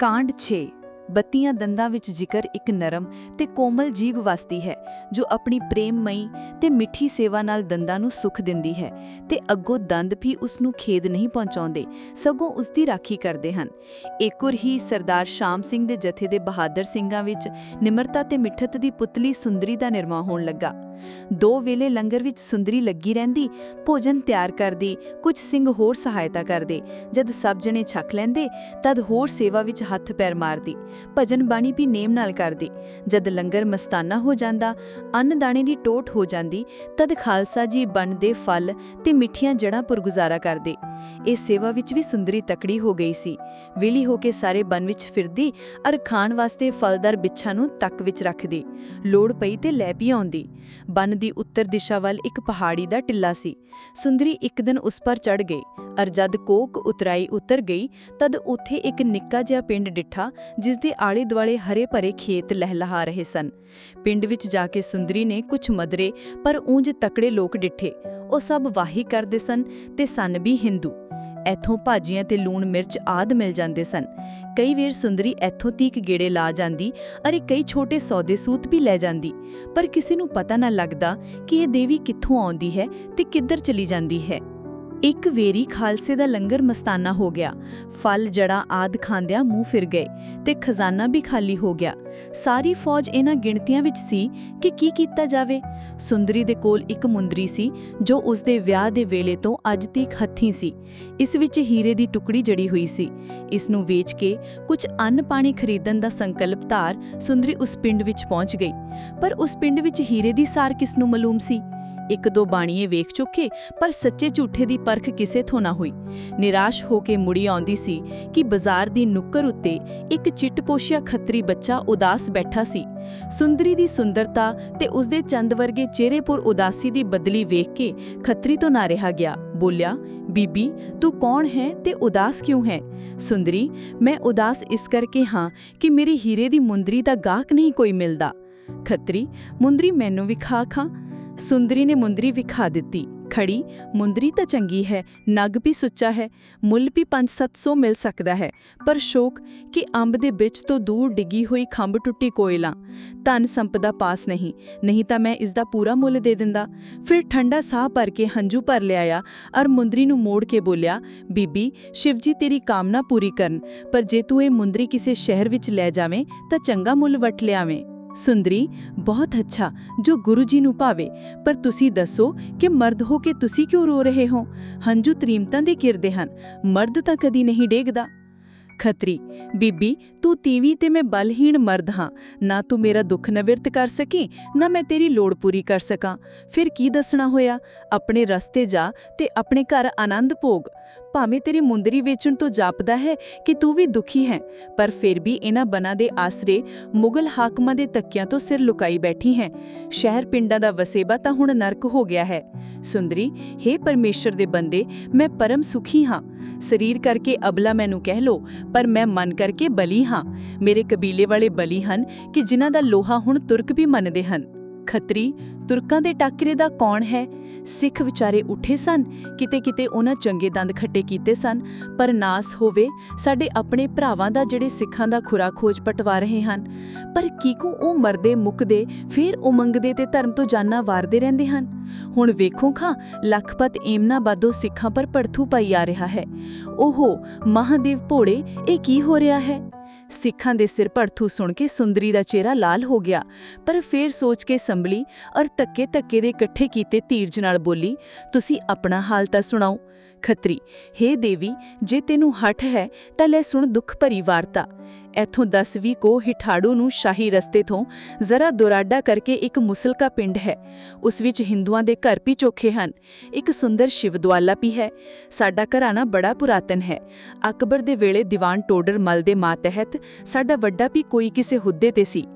ਕਾਂਡ 6 ਬੱਤੀਆਂ ਦੰਦਾਂ ਵਿੱਚ ਜ਼ਿਕਰ ਇੱਕ ਨਰਮ ਤੇ ਕੋਮਲ ਜੀਵ ਵਸਦੀ ਹੈ, ਜੋ ਆਪਣੀ ਪ੍ਰੇਮਮਈ ਤੇ ਮਿੱਠੀ ਸੇਵਾ ਨਾਲ ਦੰਦਾਂ ਨੂੰ ਸੁੱਖ ਦਿੰਦੀ ਹੈ ਤੇ ਅੱਗੋਂ ਦੰਦ ਵੀ ਉਸ ਨੂੰ ਖੇਦ ਨਹੀਂ ਪਹੁੰਚਾਉਂਦੇ, ਸਗੋਂ ਉਸ ਦੀ ਰਾਖੀ ਕਰਦੇ ਹਨ। ਏਕੁਰ ਹੀ ਸਰਦਾਰ ਸ਼ਾਮ ਸਿੰਘ ਦੇ ਜਥੇ ਦੇ ਬਹਾਦਰ ਸਿੰਘਾਂ ਵਿੱਚ ਨਿਮਰਤਾ ਤੇ ਮਿੱਠਤ ਦੀ ਪੁਤਲੀ ਸੁੰਦਰੀ ਦਾ ਨਿਰਮਾਣ ਹੋਣ ਲੱਗਾ। ਦੋ ਵੇਲੇ ਲੰਗਰ ਵਿੱਚ ਸੁੰਦਰੀ ਲੱਗੀ ਰਹਿੰਦੀ, ਭੋਜਨ ਤਿਆਰ ਕਰਦੀ, ਕੁਝ ਸਿੰਘ ਹੋਰ ਸਹਾਇਤਾ ਕਰਦੇ। ਜਦ ਸਭ ਜਣੇ ਛਕ ਲੈਂਦੇ, ਤਦ ਹੋਰ ਸੇਵਾ ਵਿੱਚ ਹੱਥ ਪੈਰ ਮਾਰਦੀ, ਭਜਨ ਬਾਣੀ ਵੀ ਨੇਮ ਨਾਲ ਕਰਦੀ। ਜਦ ਲੰਗਰ ਮਸਤਾਨਾ ਹੋ ਜਾਂਦਾ ਅੰਨ ਦਾਣੇ ਦੀ ਟੋਟ ਹੋ ਜਾਂਦੀ, ਤਦ ਖਾਲਸਾ ਜੀ ਬਨ ਫਲ ਤੇ ਮਿੱਠੀਆਂ ਜੜਾਂ ਪਰ ਗੁਜ਼ਾਰਾ ਕਰਦੇ। ਇਹ ਸੇਵਾ ਵਿੱਚ ਵੀ ਸੁੰਦਰੀ ਤਕੜੀ ਹੋ ਗਈ ਸੀ। ਵਿਲੀ ਹੋ ਕੇ ਸਾਰੇ ਬਨ ਵਿੱਚ ਫਿਰਦੀ, ਅਰ ਖਾਣ ਵਾਸਤੇ ਫਲਦਾਰ ਬਿੱਛਾਂ ਨੂੰ ਤੱਕ ਵਿੱਚ ਰੱਖਦੀ। ਲੋੜ ਪਈ ਤੇ ਲੈ ਵੀ ਆਉਂਦੀ। ਬਨ ਦੀ ਉੱਤਰ ਦਿਸ਼ਾ ਵੱਲ ਇੱਕ ਪਹਾੜੀ ਦਾ ਟਿੱਲਾ ਸੀ। ਸੁੰਦਰੀ ਇੱਕ ਦਿਨ ਉਸ ਪਰ ਚੜ ਗਈ ਅਰ ਜਦ ਕੋਕ ਉਤਰਾਈ ਉਤਰ ਗਈ, ਤਦ ਉੱਥੇ ਇੱਕ ਨਿੱਕਾ ਜਿਹਾ ਪਿੰਡ ਡਿੱਠਾ, ਜਿਸ ਦੇ ਆਲੇ ਦੁਆਲੇ ਹਰੇ ਭਰੇ ਖੇਤ ਲਹਿਲਹਾ ਰਹੇ ਸਨ। ਪਿੰਡ ਵਿੱਚ ਜਾ ਕੇ ਸੁੰਦਰੀ ਨੇ ਕੁਝ ਮਦਰੇ, ਪਰ ਉਂਝ ਤਕੜੇ ਲੋਕ ਡਿੱਠੇ। ਉਹ ਸਭ ਵਾਹੀ ਕਰਦੇ ਸਨ ਤੇ ਸਨ ਵੀ ਹਿੰਦੂ ਇੱਥੋਂ ਭਾਜੀਆਂ ਤੇ ਲੂਣ ਮਿਰਚ ਆਦ ਮਿਲ ਜਾਂਦੇ ਸਨ। ਕਈ ਵੇਰ ਸੁੰਦਰੀ ਇੱਥੋਂ ਤੀਕ ਗੇੜੇ ਲਾ ਜਾਂਦੀ, ਅਰੇ ਕਈ ਛੋਟੇ ਸੌਦੇ ਸੂਤ ਵੀ ਲੈ ਜਾਂਦੀ। ਪਰ ਕਿਸੇ ਨੂੰ ਪਤਾ ਨਾ ਲੱਗਦਾ ਕਿ ਇਹ ਦੇਵੀ ਕਿੱਥੋਂ ਆਉਂਦੀ ਹੈ ਤੇ ਕਿੱਧਰ ਚਲੀ ਜਾਂਦੀ ਹੈ। ਇੱਕ ਵੇਰੀ ਖਾਲਸੇ ਦਾ ਲੰਗਰ ਮਸਤਾਨਾ ਹੋ ਗਿਆ। ਫਲ ਜੜਾ ਆਦ ਖਾਂਦਿਆਂ ਮੂੰਹ ਫਿਰ ਗਏ ਤੇ ਖਜ਼ਾਨਾ ਵੀ ਖਾਲੀ ਹੋ ਗਿਆ। ਸਾਰੀ ਫੌਜ ਇਹਨਾਂ ਗਿਣਤੀਆਂ ਵਿੱਚ ਸੀ ਕਿ ਕੀ ਕੀਤਾ ਜਾਵੇ। ਸੁੰਦਰੀ ਦੇ ਕੋਲ ਇੱਕ ਮੁੰਦਰੀ ਸੀ ਜੋ ਉਸ ਦੇ ਵਿਆਹ ਦੇ ਵੇਲੇ ਤੋਂ ਅੱਜ ਤੀਕ ਹੱਥੀਂ ਸੀ। ਇਸ ਵਿੱਚ ਹੀਰੇ ਦੀ ਟੁਕੜੀ ਜੜੀ ਹੋਈ ਸੀ। ਇਸ ਨੂੰ ਵੇਚ ਕੇ ਕੁਝ ਅੰਨ ਪਾਣੀ ਖਰੀਦਣ ਦਾ ਸੰਕਲਪ ਧਾਰ ਸੁੰਦਰੀ ਉਸ ਪਿੰਡ ਵਿੱਚ ਪਹੁੰਚ ਗਈ। ਪਰ ਉਸ ਪਿੰਡ ਵਿੱਚ ਹੀਰੇ ਦੀ ਸਾਰ ਕਿਸ ਨੂੰ ਮਾਲੂਮ ਸੀ? ਇੱਕ ਦੋ ਬਾਣੀਏ ਵੇਖ ਚੁੱਕੇ, ਪਰ ਸੱਚੇ ਝੂਠੇ ਦੀ ਪਰਖ ਕਿਸੇ ਤੋਂ ਨਾ ਹੋਈ। ਨਿਰਾਸ਼ ਹੋ ਕੇ ਮੁੜੀ ਆਉਂਦੀ ਸੀ ਕਿ ਬਾਜ਼ਾਰ ਦੀ ਨੁੱਕਰ ਉੱਤੇ ਇੱਕ ਚਿੱਟਪੋਸ਼ੀਆ ਖੱਤਰੀ ਬੱਚਾ ਉਦਾਸ ਬੈਠਾ ਸੀ। ਸੁੰਦਰੀ ਦੀ ਸੁੰਦਰਤਾ ਤੇ ਉਸਦੇ ਚੰਦ ਵਰਗੇ ਚਿਹਰੇ ਪਰ ਉਦਾਸੀ ਦੀ ਬਦਲੀ ਵੇਖ ਕੇ ਖੱਤਰੀ ਤੋਂ ਨਾ ਰਿਹਾ ਗਿਆ। ਬੋਲਿਆ, ਬੀਬੀ, ਤੂੰ ਕੌਣ ਹੈ ਤੇ ਉਦਾਸ ਕਿਉਂ ਹੈ? ਸੁੰਦਰੀ, ਮੈਂ ਉਦਾਸ ਇਸ ਕਰਕੇ ਹਾਂ ਕਿ ਮੇਰੇ ਹੀਰੇ ਦੀ ਮੁੰਦਰੀ ਦਾ ਗਾਹਕ ਨਹੀਂ ਕੋਈ ਮਿਲਦਾ। ਖੱਤਰੀ, ਮੁੰਦਰੀ ਮੈਨੂੰ ਵਿਖਾ ਖਾਂ। ਸੁੰਦਰੀ ਨੇ ਮੁੰਦਰੀ ਵਿਖਾ ਦਿੱਤੀ। ਖੜੀ, ਮੁੰਦਰੀ ਤਾਂ ਚੰਗੀ ਹੈ, ਨਗ ਵੀ ਸੁੱਚਾ ਹੈ, ਮੁੱਲ ਵੀ 5-700 ਮਿਲ ਸਕਦਾ ਹੈ, ਪਰ ਸ਼ੋਕ ਕਿ ਅੰਬ ਦੇ ਵਿੱਚ ਤੋਂ ਦੂਰ ਡਿੱਗੀ ਹੋਈ ਖੰਭ ਟੁੱਟੀ ਕੋਇਲਾ। ਧਨ ਸੰਪਦਾ ਪਾਸ ਨਹੀਂ ਨਹੀਂ ਤਾਂ ਮੈਂ ਇਸ ਦਾ ਪੂਰਾ ਮੁੱਲ ਦੇ ਦਿੰਦਾ। ਫਿਰ ਠੰਡਾ ਸਾਹ ਭਰ ਕੇ ਹੰਝੂ ਭਰ ਲਿਆਇਆ ਔਰ ਮੁੰਦਰੀ ਨੂੰ ਮੋੜ ਕੇ ਬੋਲਿਆ, ਬੀਬੀ, ਸ਼ਿਵਜੀ ਤੇਰੀ ਕਾਮਨਾ ਪੂਰੀ ਕਰਨ, ਪਰ ਜੇ ਤੂੰ ਇਹ ਮੁੰਦਰੀ ਕਿਸੇ ਸ਼ਹਿਰ ਵਿੱਚ ਲੈ ਜਾਵੇਂ, ਤਾਂ ਚੰਗਾ ਮੁੱਲ ਵਟ ਲਿਆਵੇਂ। ਸੁੰਦਰੀ, ਬਹੁਤ ਅੱਛਾ, ਜੋ ਗੁਰੂ ਜੀ ਨੂੰ ਭਾਵੇ। ਪਰ ਤੁਸੀਂ ਦੱਸੋ ਕਿ ਮਰਦ ਹੋ ਕੇ ਤੁਸੀਂ ਕਿਉਂ ਰੋ ਰਹੇ ਹੋ? ਹੰਝੂ ਤਰੀਮਤਾਂ ਦੇ ਕਿਰਦੇ ਹਨ, ਮਰਦ ਤਾਂ ਕਦੀ ਨਹੀਂ ਡੇਗਦਾ। ਖਤਰੀ, ਬੀਬੀ, ਤੂੰ ਤੀਵੀ ਤੇ ਮੈਂ ਬਲਹੀਣ ਮਰਦ ਹਾਂ। ਨਾ ਤੂੰ ਮੇਰਾ ਦੁੱਖ ਨਿਵਰਤ ਕਰ ਸਕੀ, ਨਾ ਮੈਂ ਤੇਰੀ ਲੋੜ ਪੂਰੀ ਕਰ ਸਕਾਂ। ਫਿਰ ਕੀ ਦੱਸਣਾ ਹੋਇਆ? ਆਪਣੇ ਰਸਤੇ ਜਾ ਤੇ ਆਪਣੇ ਘਰ ਆਨੰਦ ਭੋਗ। ਭਾਵੇਂ ਤੇਰੀ ਮੁੰਦਰੀ ਵੇਚਣ ਤੋਂ ਜਾਪਦਾ ਹੈ ਕਿ ਤੂੰ ਵੀ ਦੁਖੀ ਹੈ, ਪਰ ਫਿਰ ਵੀ ਇਹਨਾਂ ਬਨਾਂ ਦੇ ਆਸਰੇ ਮੁਗਲ ਹਾਕਮਾਂ ਦੇ ਤੱਕਿਆਂ ਤੋਂ ਸਿਰ ਲੁਕਾਈ ਬੈਠੀ ਹੈ। ਸ਼ਹਿਰ ਪਿੰਡਾਂ ਦਾ ਵਸੇਬਾ ਤਾਂ ਹੁਣ ਨਰਕ ਹੋ ਗਿਆ ਹੈ। ਸੁੰਦਰੀ हे ਪਰਮੇਸ਼ਰ ਦੇ ਬੰਦੇ, ਮੈਂ ਪਰਮ ਸੁਖੀ ਹਾਂ। ਸਰੀਰ ਕਰਕੇ ਅਬਲਾ ਮੈਨੂੰ ਕਹਿ ਲੋ ਪਰ ਮੈਂ ਮਨ ਕਰਕੇ ਬਲੀ ਹਾਂ। ਮੇਰੇ ਕਬੀਲੇ ਵਾਲੇ ਬਲੀ ਹਨ ਕਿ ਜਿਨ੍ਹਾਂ ਦਾ ਲੋਹਾ ਹੁਣ ਤੁਰਕ ਵੀ ਮੰਨਦੇ ਹਨ। ਖੱਤਰੀ, ਤੁਰਕਾਂ ਦੇ ਟਾਕਰੇ ਦਾ ਕੌਣ ਹੈ? ਸਿੱਖ ਵਿਚਾਰੇ ਉੱਠੇ ਸਨ ਕਿਤੇ ਕਿਤੇ ਉਹਨਾਂ ਚੰਗੇ ਦੰਦ ਖੱਟੇ ਕੀਤੇ ਸਨ, ਪਰ ਨਾਸ ਹੋਵੇ, ਸਾਡੇ ਆਪਣੇ ਭਰਾਵਾਂ ਦਾ ਜਿਹੜੇ ਸਿੱਖਾਂ ਦਾ ਖੁਰਾ ਖੋਜ ਪਟਵਾ ਰਹੇ ਹਨ। ਪਰ ਕੀਕੂ ਉਹ ਮਰਦੇ ਮੁੱਕਦੇ ਫਿਰ ਉਮੰਗਦੇ ਤੇ ਧਰਮ ਤੋਂ ਜਾਨਾਂ ਵਾਰਦੇ ਰਹਿੰਦੇ ਹਨ? ਹੁਣ ਵੇਖੋ ਖਾਂ, ਲਖਪਤ ਏਮਨਾ ਬਾਦੋ ਸਿੱਖਾਂ ਪਰ ਪੜਥੂ ਪਾਈ ਆ ਰਿਹਾ ਹੈ। ਓਹੋ, ਮਹਾਦੇਵ ਭੋੜੇ ਇਹ ਕੀ ਹੋ ਰਿਹਾ ਹੈ? ਸਿੱਖਾਂ ਦੇ ਸਿਰ ਭੜਥੂ ਸੁਣ ਕੇ ਸੁੰਦਰੀ ਦਾ ਚਿਹਰਾ ਲਾਲ ਹੋ ਗਿਆ, ਪਰ ਫੇਰ ਸੋਚ ਕੇ ਸੰਭਲੀ ਔਰ ਤੱਕੇ ਤੱਕੇ ਦੇ ਇਕੱਠੇ ਕੀਤੇ ਧੀਰਜ ਨਾਲ ਬੋਲੀ, ਤੁਸੀਂ ਆਪਣਾ ਹਾਲ ਤਾਂ ਸੁਣਾਓ। ਖੱਤਰੀ हे ਦੇਵੀ, ਜੇ ਤੈਨੂੰ ਹੱਠ ਹੈ ਤਾਂ ਲੈ ਸੁਣ ਦੁੱਖ ਭਰੀ ਵਾਰਤਾ। ਇਥੋਂ 10ਵੀਂ ਕੋ ਹਿਠਾੜੂ ਨੂੰ ਸ਼ਾਹੀ ਰਸਤੇ ਤੋਂ ਜ਼ਰਾ ਦੁਰਾਡਾ ਕਰਕੇ ਇੱਕ ਮੁਸਲਕਾ ਪਿੰਡ ਹੈ। ਉਸ ਵਿੱਚ ਹਿੰਦੂਆਂ ਦੇ ਘਰ ਵੀ ਚੋਖੇ ਹਨ। ਇੱਕ ਸੁੰਦਰ ਸ਼ਿਵਦਵਾਲਾ ਵੀ ਹੈ। ਸਾਡਾ ਘਰਾਣਾ ਬੜਾ ਪੁਰਾਤਨ ਹੈ। ਅਕਬਰ ਦੇ ਵੇਲੇ ਦੀਵਾਨ ਟੋਡਰ ਮਲ ਦੇ ਮਾਂ ਤਹਿਤ ਸਾਡਾ ਵੱਡਾ ਵੀ ਕੋਈ ਕਿਸੇ ਹੁੱਦੇ ਤੇ ਸੀ।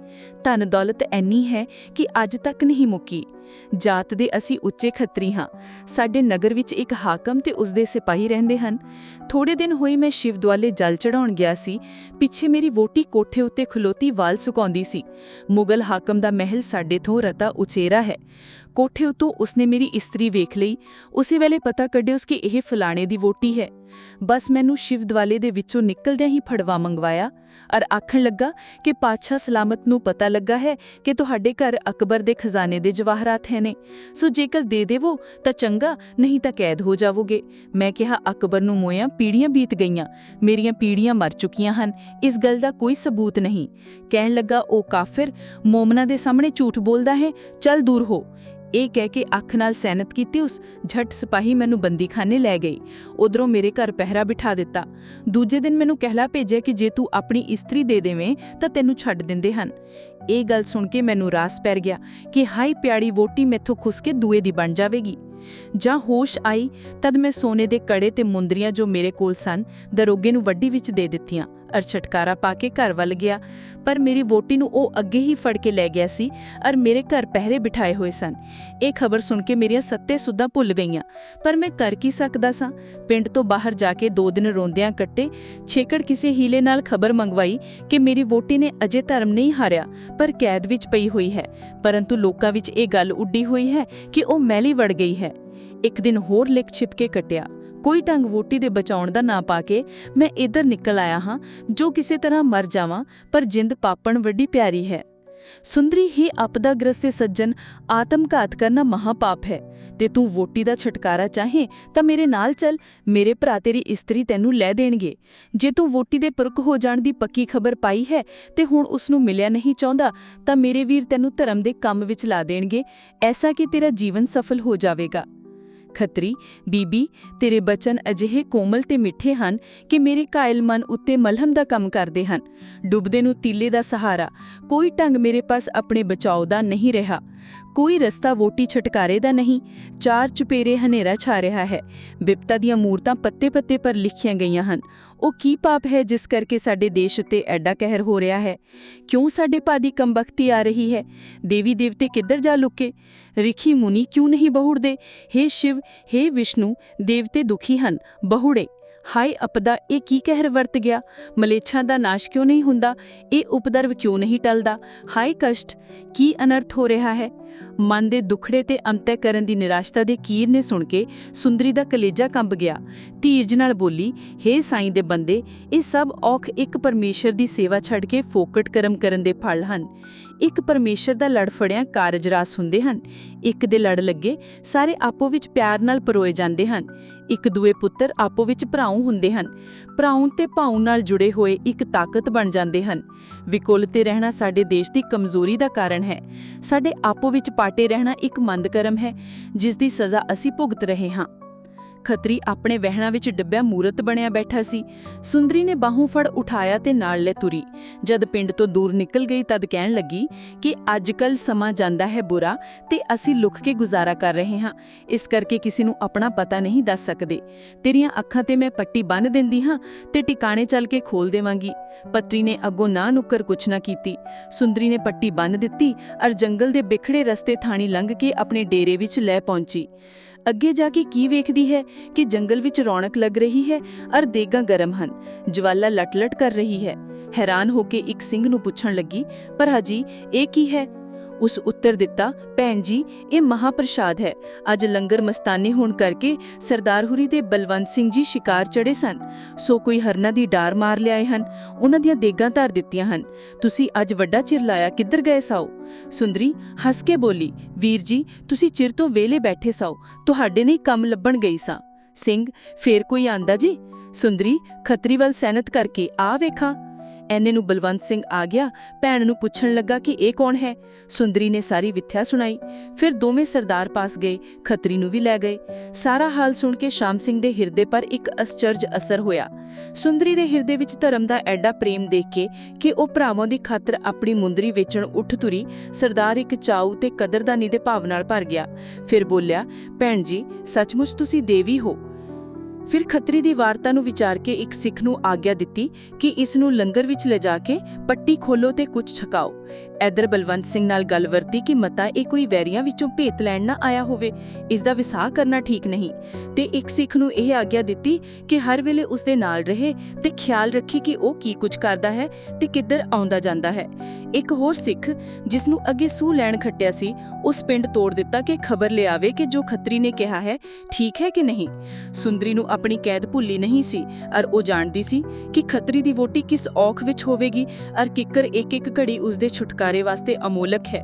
ਧਨ ਦੌਲਤ ਐਨੀ ਹੈ ਕਿ ਅੱਜ ਤੱਕ ਨਹੀਂ ਮੁੱਕੀ। ਜਾਤ ਦੇ ਅਸੀਂ ਉੱਚੇ ਖੱਤਰੀ ਹਾਂ। ਸਾਡੇ ਨਗਰ ਵਿੱਚ ਇੱਕ ਹਾਕਮ ਤੇ ਉਸਦੇ ਸਿਪਾਹੀ ਰਹਿੰਦੇ ਹਨ। ਥੋੜੇ ਦਿਨ ਹੋਏ ਮੈਂ ਸ਼ਿਵ ਦੁਆਲੇ ਜਲ ਚੜਾਉਣ ਗਿਆ ਸੀ। ਪਿੱਛੇ ਮੇਰੀ ਵੋਟੀ ਕੋਠੇ ਉੱਤੇ ਖਲੋਤੀ ਵਾਲ ਸੁਕਾਉਂਦੀ ਸੀ। ਮੁਗਲ ਹਾਕਮ ਦਾ ਮਹਿਲ ਸਾਡੇ ਤੋਂ ਰਤਾ ਉਚੇਰਾ ਹੈ। ਕੋਠੇ ਉਤੋਂ ਉਸਨੇ ਮੇਰੀ ਇਸਤਰੀ ਵੇਖ ਲਈ। ਉਸੇ ਵੇਲੇ ਪਤਾ ਕੱਢਿਆ ਉਸ ਕਿ ਇਹ ਫਲਾਣੇ ਦੀ ਵੋਟੀ ਹੈ। ਬਸ ਮੈਨੂੰ ਸ਼ਿਵ ਦਵਾਲੇ ਦੇ ਵਿੱਚੋਂ ਨਿਕਲਦਿਆਂ ਹੀ ਫੜਵਾ ਮੰਗਵਾਇਆ ਅਰ ਆਖਣ ਲੱਗਾ ਕਿ ਪਾਤਸ਼ਾਹ ਸਲਾਮਤ ਨੂੰ ਪਤਾ ਲੱਗਾ ਹੈ ਕਿ ਤੁਹਾਡੇ ਘਰ ਅਕਬਰ ਦੇ ਖਜ਼ਾਨੇ ਦੇ ਜਵਾਹਰਾਤ ਹੈ ਨੇ। ਸੋ ਜੇਕਰ ਦੇ ਦੇਵੋ ਤਾਂ ਚੰਗਾ, ਨਹੀਂ ਤਾਂ ਕੈਦ ਹੋ ਜਾਵੋਗੇ। ਮੈਂ ਕਿਹਾ, ਅਕਬਰ ਨੂੰ ਮੋਇਆ ਪੀੜੀਆਂ ਬੀਤ ਗਈਆਂ। ਮੇਰੀਆਂ ਪੀੜੀਆਂ ਮਰ ਚੁੱਕੀਆਂ ਹਨ। ਇਸ ਗੱਲ ਦਾ ਕੋਈ ਸਬੂਤ ਨਹੀਂ। ਕਹਿਣ ਲੱਗਾ ਉਹ ਕਾਫਿਰ, ਮੋਮਨਾ ਦੇ ਸਾਹਮਣੇ ਝੂਠ ਬੋਲਦਾ ਹੈ, ਚੱਲ ਦੂਰ ਹੋ। ਇਹ ਕਹਿ ਕੇ ਅੱਖ ਨਾਲ ਸੈਨਤ ਕੀਤੀ, ਉਸ ਝਟ ਸਿਪਾਹੀ ਮੈਨੂੰ ਬੰਦੀਖਾਨੇ ਲੈ ਗਈ। ਉਧਰੋਂ ਮੇਰੇ ਘਰ ਪਹਿਰਾ ਬਿਠਾ ਦਿੱਤਾ। ਦੂਜੇ ਦਿਨ ਮੈਨੂੰ ਕਹਿਲਾ ਭੇਜਿਆ ਕਿ ਜੇ ਤੂੰ ਆਪਣੀ ਇਸਤਰੀ ਦੇ ਦੇਵੇਂ, ਤਾਂ ਤੈਨੂੰ ਛੱਡ ਦਿੰਦੇ ਹਨ। ਇਹ ਗੱਲ ਸੁਣ ਕੇ ਮੈਨੂੰ ਰਾਸ ਪੈ ਗਿਆ ਕਿ ਹਾਈ ਪਿਆੜੀ ਵੋਟੀ ਮੈਥੋਂ ਖੁਸ ਕੇ ਦੂਏ ਦੀ ਬਣ ਜਾਵੇਗੀ। ਜਾਂ ਹੋਸ਼ ਆਈ, ਤਦ ਮੈਂ ਸੋਨੇ ਦੇ ਕੜੇ ਤੇ ਮੁੰਦਰੀਆਂ ਜੋ ਮੇਰੇ ਕੋਲ ਸਨ, ਦਰੋਗੇ ਨੂੰ ਵੱਡੀ ਵਿੱਚ ਦੇ ਦਿੱਤੀਆਂ। ਅਰ ਛਟਕਾਰਾ ਪਾ ਕੇ ਘਰ ਵੱਲ ਗਿਆ, ਪਰ ਮੇਰੀ ਵੋਟੀ ਨੂੰ ਉਹ ਅੱਗੇ ਹੀ ਫੜ ਕੇ ਲੈ ਗਿਆ ਸੀ, ਅਰ ਮੇਰੇ ਘਰ ਪਹਿਰੇ ਬਿਠਾਏ ਹੋਏ ਸਨ। ਇਹ ਖਬਰ ਸੁਣ ਕੇ ਮੇਰੀਆਂ ਸੱਤੇ ਸੁੱਧਾਂ ਭੁੱਲ ਗਈਆਂ, ਪਰ ਮੈਂ ਕਰ ਕੀ ਸਕਦਾ ਸਾਂ? ਪਿੰਡ ਤੋਂ ਬਾਹਰ ਜਾ ਕੇ ਦੋ ਦਿਨ ਰੋਂਦਿਆਂ ਕੱਟੇ, ਛੇਕੜ ਕਿਸੇ ਹੀਲੇ ਨਾਲ ਖਬਰ ਮੰਗਵਾਈ ਕਿ ਮੇਰੀ ਵੋਟੀ ਨੇ ਅਜੇ ਧਰਮ ਨਹੀਂ ਹਾਰਿਆ, ਪਰ ਕੈਦ ਵਿੱਚ ਪਈ ਹੋਈ ਹੈ, ਪਰੰਤੂ ਲੋਕਾਂ ਵਿੱਚ ਇਹ ਗੱਲ ਉੱਡੀ ਹੋਈ ਹੈ ਕਿ ਉਹ ਮੈਲੀ ਵੜ ਗਈ ਹੈ। ਇੱਕ ਦਿਨ ਹੋਰ ਲਿਖ ਛਿਪ ਕੇ ਕਟਿਆ। ਕੋਈ ਢੰਗ ਵੋਟੀ ਦੇ ਬਚਾਉਣ ਦਾ ਨਾ ਪਾ ਕੇ ਮੈਂ ਇੱਧਰ ਨਿਕਲ ਆਇਆ ਹਾਂ, ਜੋ ਕਿਸੇ ਤਰ੍ਹਾਂ ਮਰ ਜਾਵਾਂ, ਪਰ ਜਿੰਦ ਪਾਪਣ ਵੱਡੀ ਪਿਆਰੀ ਹੈ। ਸੁੰਦਰੀ ਹੀ ਆਪਦਾ ਗ੍ਰਸੇ ਸੱਜਣ ਆਤਮਘਾਤ ਕਰਨਾ ਮਹਾਪਾਪ ਹੈ। ਤੇ ਤੂੰ ਵੋਟੀ ਦਾ ਛਟਕਾਰਾ ਚਾਹੇ ਤਾਂ ਮੇਰੇ ਨਾਲ ਚੱਲ, ਮੇਰੇ ਭਰਾ ਤੇਰੀ ਇਸਤਰੀ ਤੈਨੂੰ ਲੈ ਦੇਣਗੇ। ਜੇ ਤੂੰ ਵੋਟੀ ਦੇ ਪੁਰਖ ਹੋ ਜਾਣ ਦੀ ਪੱਕੀ ਖਬਰ ਪਾਈ ਹੈ ਤੇ ਹੁਣ ਉਸ ਨੂੰ ਮਿਲਿਆ ਨਹੀਂ ਚਾਹੁੰਦਾ, ਤਾਂ ਮੇਰੇ ਵੀਰ ਤੈਨੂੰ ਧਰਮ ਦੇ ਕੰਮ ਵਿੱਚ ਲਾ ਦੇਣਗੇ, ਐਸਾ ਕਿ ਤੇਰਾ ਜੀਵਨ ਸਫਲ ਹੋ ਜਾਵੇਗਾ। ਖੱਤਰੀ, ਬੀਬੀ, ਤੇਰੇ ਬਚਨ ਅਜਿਹੇ ਕੋਮਲ ਤੇ ਮਿੱਠੇ ਹਨ ਕਿ ਮੇਰੇ ਕਾਇਲ ਮਨ ਉੱਤੇ ਮਲਹਮ ਦਾ ਕੰਮ ਕਰਦੇ ਹਨ। ਡੁੱਬਦੇ ਨੂੰ ਤੀਲੇ ਦਾ ਸਹਾਰਾ, ਕੋਈ ਢੰਗ ਮੇਰੇ ਪਾਸ ਆਪਣੇ ਬਚਾਓ ਦਾ ਨਹੀਂ ਰਿਹਾ। ਕੋਈ ਰਸਤਾ ਵੋਟੀ ਛਟਕਾਰੇ ਦਾ ਨਹੀਂ, ਚਾਰ ਚੁਪੇਰੇ ਹਨੇਰਾ ਛਾ ਰਿਹਾ ਹੈ। ਬਿਪਤਾ ਦੀਆਂ ਮੂਰਤਾਂ ਪੱਤੇ-ਪੱਤੇ ਪਰ ਲਿਖੀਆਂ ਗਈਆਂ ਹਨ। ਉਹ ਕੀ ਪਾਪ ਹੈ ਜਿਸ ਕਰਕੇ ਸਾਡੇ ਦੇਸ਼ ਉੱਤੇ ਐਡਾ ਕਹਿਰ ਹੋ ਰਿਹਾ ਹੈ? ਕਿਉਂ ਸਾਡੇ ਪਾਦੀ ਕੰਬਖਤੀ ਆ ਰਹੀ ਹੈ? ਦੇਵੀ ਦੇਵਤੇ ਕਿੱਧਰ ਜਾ ਲੁਕੇ? ਰਿਖੀ ਮੁਨੀ ਕਿਉਂ ਨਹੀਂ ਬਹੁੜਦੇ? हे ਸ਼ਿਵ हे ਵਿਸ਼ਨੂੰ, ਦੇਵਤੇ ਦੁਖੀ ਹਨ, ਬਹੁੜੇ। ਹਾਏ, ਅਪਦਾ ਇਹ ਕੀ ਕਹਿਰ ਵਰਤ ਗਿਆ? ਮਲੇਛਾਂ ਦਾ ਨਾਸ਼ ਕਿਉਂ ਨਹੀਂ ਹੁੰਦਾ? ਇਹ ਉਪਦਰਵ ਕਿਉਂ ਨਹੀਂ ਟਲਦਾ? ਹਾਏ ਕਸ਼ਟ, ਕੀ ਅਨਰਥ ਹੋ ਰਿਹਾ ਹੈ? ਮਨ ਦੇ ਦੁਖੜੇ ਤੇ ਅੰਤੈ ਕਰਨ ਦੀ ਨਿਰਾਸ਼ਤਾ ਦੇ ਕੀਰ ਨੇ ਸੁਣ ਕੇ ਸੁੰਦਰੀ ਦਾ ਕਲੇਜਾ ਕੰਬ ਗਿਆ। ਧੀਰਜ ਨਾਲ ਬੋਲੀ, ਹੇ ਸਾਈਂ ਦੇ ਬੰਦੇ, ਇਹ ਸਭ ਔਖ ਇੱਕ ਪਰਮੇਸ਼ਰ ਦੀ ਸੇਵਾ ਛੱਡ ਕੇ ਫੋਕਟ ਕਰਮ ਕਰਨ ਦੇ ਫਲ ਹਨ। ਇੱਕ ਪਰਮੇਸ਼ਰ ਦਾ ਲੜ ਫੜਿਆਂ ਕਾਰਜ ਰਾਸ ਹੁੰਦੇ ਹਨ। ਇੱਕ ਦੇ ਲੜ ਲੱਗੇ, ਸਾਰੇ ਆਪੋ ਵਿੱਚ ਪਿਆਰ ਨਾਲ ਪਰੋਏ ਜਾਂਦੇ ਹਨ। ਇੱਕ ਦੂਏ ਪੁੱਤਰ ਆਪੋ ਵਿੱਚ ਭਰਾਉ ਹੁੰਦੇ ਹਨ। ਭਰਾਉ ਤੇ ਭਾਉ ਨਾਲ ਜੁੜੇ ਹੋਏ ਇੱਕ ਤਾਕਤ ਬਣ ਜਾਂਦੇ ਹਨ। ਵਿਕੁਲ ਤੇ ਰਹਿਣਾ ਸਾਡੇ ਦੇਸ਼ ਦੀ ਕਮਜ਼ੋਰੀ ਦਾ ਕਾਰਨ ਹੈ। ਸਾਡੇ ਆਪੋ ਵਿੱਚ ਪਾਟੇ ਰਹਿਣਾ ਇੱਕ ਮੰਦ ਕਰਮ ਹੈ ਜਿਸ ਦੀ ਸਜ਼ਾ ਅਸੀਂ ਭੁਗਤ ਰਹੇ ਹਾਂ। ਖੱਤਰੀ ਆਪਣੇ ਵਹਿਣਾ ਵਿੱਚ ਡੱਬਿਆ ਮੂਰਤ ਬਣਿਆ ਬੈਠਾ ਸੀ। ਸੁੰਦਰੀ ਨੇ ਬਾਹੋਂ ਫੜ ਉਠਾਇਆ ਤੇ ਨਾਲ ਲੈ ਤੁਰੀ। ਜਦ ਪਿੰਡ ਤੋਂ ਦੂਰ ਨਿਕਲ ਗਈ ਤਦ ਕਹਿਣ ਲੱਗੀ ਕਿ ਅੱਜਕੱਲ ਸਮਾਂ ਜਾਂਦਾ ਹੈ ਬੁਰਾ ਤੇ ਅਸੀਂ ਲੁਕ ਕੇ ਗੁਜ਼ਾਰਾ ਕਰ ਰਹੇ ਹਾਂ। ਇਸ ਕਰਕੇ ਕਿਸੇ ਨੂੰ ਆਪਣਾ ਪਤਾ ਨਹੀਂ ਦੱਸ ਸਕਦੇ। ਤੇਰੀਆਂ ਅੱਖਾਂ ਤੇ ਮੈਂ ਪੱਟੀ ਬੰਨ੍ਹ ਦਿੰਦੀ ਹਾਂ ਤੇ ਟਿਕਾਣੇ ਚੱਲ ਕੇ ਖੋਲ ਦੇਵਾਂਗੀ। ਪੱਤਰੀ ਨੇ ਅੱਗੋਂ ਨਾ ਨੁੱਕਰ ਕੁਛ ਨਾ ਕੀਤੀ। ਸੁੰਦਰੀ ਨੇ ਪੱਟੀ ਬੰਨ੍ਹ ਦਿੱਤੀ ਅਰ ਜੰਗਲ ਦੇ ਬਿਖੜੇ ਰਸਤੇ ਥਾਣੀ ਲੰਘ ਕੇ ਆਪਣੇ ਡੇਰੇ ਵਿੱਚ ਲੈ ਪਹੁੰਚੀ। ਅੱਗੇ ਜਾ ਕੇ ਕੀ ਵੇਖਦੀ ਹੈ ਕਿ ਜੰਗਲ ਵਿੱਚ ਰੌਣਕ ਲੱਗ ਰਹੀ ਹੈ ਅਰ ਦੇਗਾਂ ਗਰਮ ਹਨ। ਜਵਾਲਾ ਲਟ-ਲਟ ਕਰ ਰਹੀ ਹੈ। ਹੈਰਾਨ ਹੋ ਕੇ ਇੱਕ ਸਿੰਘ ਨੂੰ ਪੁੱਛਣ ਲੱਗੀ, ਪਰ ਹਾਜੀ, ਇਹ ਕੀ ਹੈ? ਉਸ ਉੱਤਰ ਦਿੱਤਾ, ਭੈਣ ਜੀ, ਇਹ ਮਹਾਪ੍ਰਸਾਦ ਹੈ। ਅੱਜ ਲੰਗਰ ਮਸਤਾਨੇ ਹੋਣ ਕਰਕੇ ਸਰਦਾਰ ਹੁਰੀ ਦੇ ਬਲਵੰਤ ਸਿੰਘ ਜੀ ਸ਼ਿਕਾਰ ਚੜੇ ਸਨ। ਸੋ ਕੋਈ ਹਰਨਾ ਦੀ ਡਾਰ ਮਾਰ ਲਿਆਏ ਹਨ, ਉਹਨਾਂ ਦੀਆਂ ਦੇਗਾਂ ਧਰ ਦਿੱਤੀਆਂ ਹਨ। ਤੁਸੀਂ ਅੱਜ ਵੱਡਾ ਚਿਰ ਲਾਇਆ, ਕਿੱਧਰ ਗਏ ਸਾਓ? ਸੁੰਦਰੀ, ਹੱਸ ਕੇ ਬੋਲੀ, ਵੀਰ ਜੀ, ਤੁਸੀਂ ਚਿਰ ਤੋਂ ਵੇਲੇ ਬੈਠੇ ਸਾਓ, ਤੁਹਾਡੇ ਨਹੀਂ ਕੰਮ ਲੱਭਣ ਗਈ ਸਾਂ। ਸਿੰਘ, ਫੇਰ ਕੋਈ ਆਂਦਾ ਜੀ? ਸੁੰਦਰੀ, ਖੱਤਰੀ ਵੱਲ ਸੈਨਤ ਕਰਕੇ ਆ ਵੇਖਾਂ। ਐਨੇ ਨੂੰ ਬਲਵੰਤ ਸਿੰਘ ਆ ਗਿਆ, ਭੈਣ ਨੂੰ ਪੁੱਛਣ ਲੱਗਾ ਕਿ ਇਹ ਕੌਣ ਹੈ? ਸੁੰਦਰੀ ਨੇ ਸਾਰੀ ਵਿਥਿਆ ਸੁਣਾਈ। ਫਿਰ ਦੋਵੇਂ ਸਰਦਾਰ ਪਾਸ ਗਏ, ਖੱਤਰੀ ਨੂੰ ਵੀ ਲੈ ਗਏ। ਸਾਰਾ ਹਾਲ ਸੁਣ ਕੇ ਸ਼ਾਮ ਸਿੰਘ ਦੇ ਹਿਰਦੇ ਪਰ ਇੱਕ ਅਸਚਰਜ ਅਸਰ ਹੋਇਆ। ਸੁੰਦਰੀ ਦੇ ਹਿਰਦੇ ਵਿੱਚ ਧਰਮ ਦਾ ਐਡਾ ਪ੍ਰੇਮ ਦੇਖ ਕੇ ਕਿ ਉਹ ਭਰਾਵਾਂ ਦੀ ਖਾਤਰ ਆਪਣੀ ਮੁੰਦਰੀ ਵੇਚਣ ਉੱਠ ਤੁਰੀ, ਸਰਦਾਰ ਇੱਕ ਚਾਉ ਤੇ ਕਦਰਦਾਨੀ ਦੇ ਭਾਵ ਨਾਲ ਭਰ ਗਿਆ। ਫਿਰ ਬੋਲਿਆ, ਭੈਣ ਜੀ, ਸੱਚਮੁੱਚ ਤੁਸੀਂ ਦੇਵੀ ਹੋ। ਫਿਰ ਖੱਤਰੀ ਦੀ ਵਾਰਤਾ ਨੂੰ ਵਿਚਾਰ ਕੇ ਇੱਕ ਸਿੱਖ ਨੂੰ ਆਗਿਆ ਦਿੱਤੀ ਕਿ ਇਸ ਨੂੰ ਲੰਗਰ ਵਿੱਚ ਲਿਜਾ ਕੇ ਪੱਟੀ ਖੋਲੋ ਤੇ ਕੁਝ ਛਕਾਓ। ਐਦਰ ਬਲਵੰਤ ਸਿੰਘ ਨਾਲ ਗੱਲ ਵਰਤੀ ਕਿ ਮਤਾ ਇਹ ਕੋਈ ਵੈਰੀਆਂ ਵਿੱਚੋਂ ਭੇਤ ਲੈਣ ਨਾ ਆਇਆ ਹੋਵੇ, ਇਸ ਦਾ ਵਿਸਾਹ ਕਰਨਾ ਠੀਕ ਨਹੀਂ। ਤੇ ਇੱਕ ਸਿੱਖ ਨੂੰ ਇਹ ਆਗਿਆ ਦਿੱਤੀ ਕਿ ਹਰ ਵੇਲੇ ਉਸ ਦੇ ਨਾਲ ਰਹੇ ਤੇ ਖਿਆਲ ਰੱਖੀ ਕਿ ਉਹ ਕੀ ਕੁਝ ਕਰਦਾ ਹੈ ਤੇ ਕਿੱਧਰ ਆਉਂਦਾ ਜਾਂਦਾ ਹੈ। ਇੱਕ ਹੋਰ ਸਿੱਖ, ਜਿਸ ਨੂੰ ਅੱਗੇ ਸੂ ਲੈਣ ਖੱਟਿਆ ਸੀ, ਉਸ ਪਿੰਡ ਤੋੜ ਦਿੱਤਾ ਕਿ ਖਬਰ ਲਿਆਵੇ ਕਿ ਜੋ ਖੱਤਰੀ ਨੇ ਕਿਹਾ ਹੈ, ਠੀਕ ਹੈ ਕਿ ਨਹੀਂ। ਸੁੰਦਰੀ ਨੂੰ ਆਪਣੀ ਕੈਦ ਭੁੱਲੀ ਨਹੀਂ ਸੀ, ਅਰ ਉਹ ਜਾਣਦੀ ਸੀ ਕਿ ਖੱਤਰੀ ਦੀ ਵੋਟੀ ਕਿਸ ਔਖ ਵਿੱਚ ਹੋਵੇਗੀ, ਅਰ ਕਿੱਕਰ ਇੱਕ ਇੱਕ ਘੜੀ ਉਸ ਦੇ ਛੁਟਕਾਰੇ ਵਾਸਤੇ ਅਮੋਲਕ ਹੈ।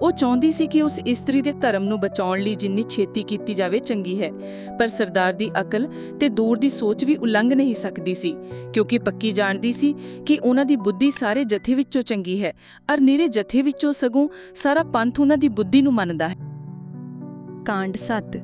ਉਹ ਚਾਹੁੰਦੀ ਸੀ ਕਿ ਉਸ ਇਸਤਰੀ ਦੇ ਧਰਮ ਨੂੰ ਬਚਾਉਣ ਲਈ ਜਿੰਨੀ ਛੇਤੀ ਕੀਤੀ ਜਾਵੇ ਚੰਗੀ ਹੈ, ਪਰ ਸਰਦਾਰ ਦੀ ਅਕਲ ਤੇ ਦੂਰ ਦੀ ਸੋਚ ਵੀ ਉਲੰਘ ਨਹੀਂ ਸਕਦੀ ਸੀ, ਕਿਉਂਕਿ ਪੱਕੀ ਜਾਣਦੀ ਸੀ ਕਿ ਉਹਨਾਂ ਦੀ ਬੁੱਧੀ ਸਾਰੇ ਜਥੇ ਵਿੱਚੋਂ ਚੰਗੀ ਹੈ, ਅਰ ਨਿਰੇ ਜਥੇ ਵਿੱਚੋਂ ਸਗੋਂ ਸਾਰਾ ਪੰਥ ਉਹਨਾਂ ਦੀ ਬੁੱਧੀ ਨੂੰ ਮੰਨਦਾ ਹੈ। ਕਾਂਡ 7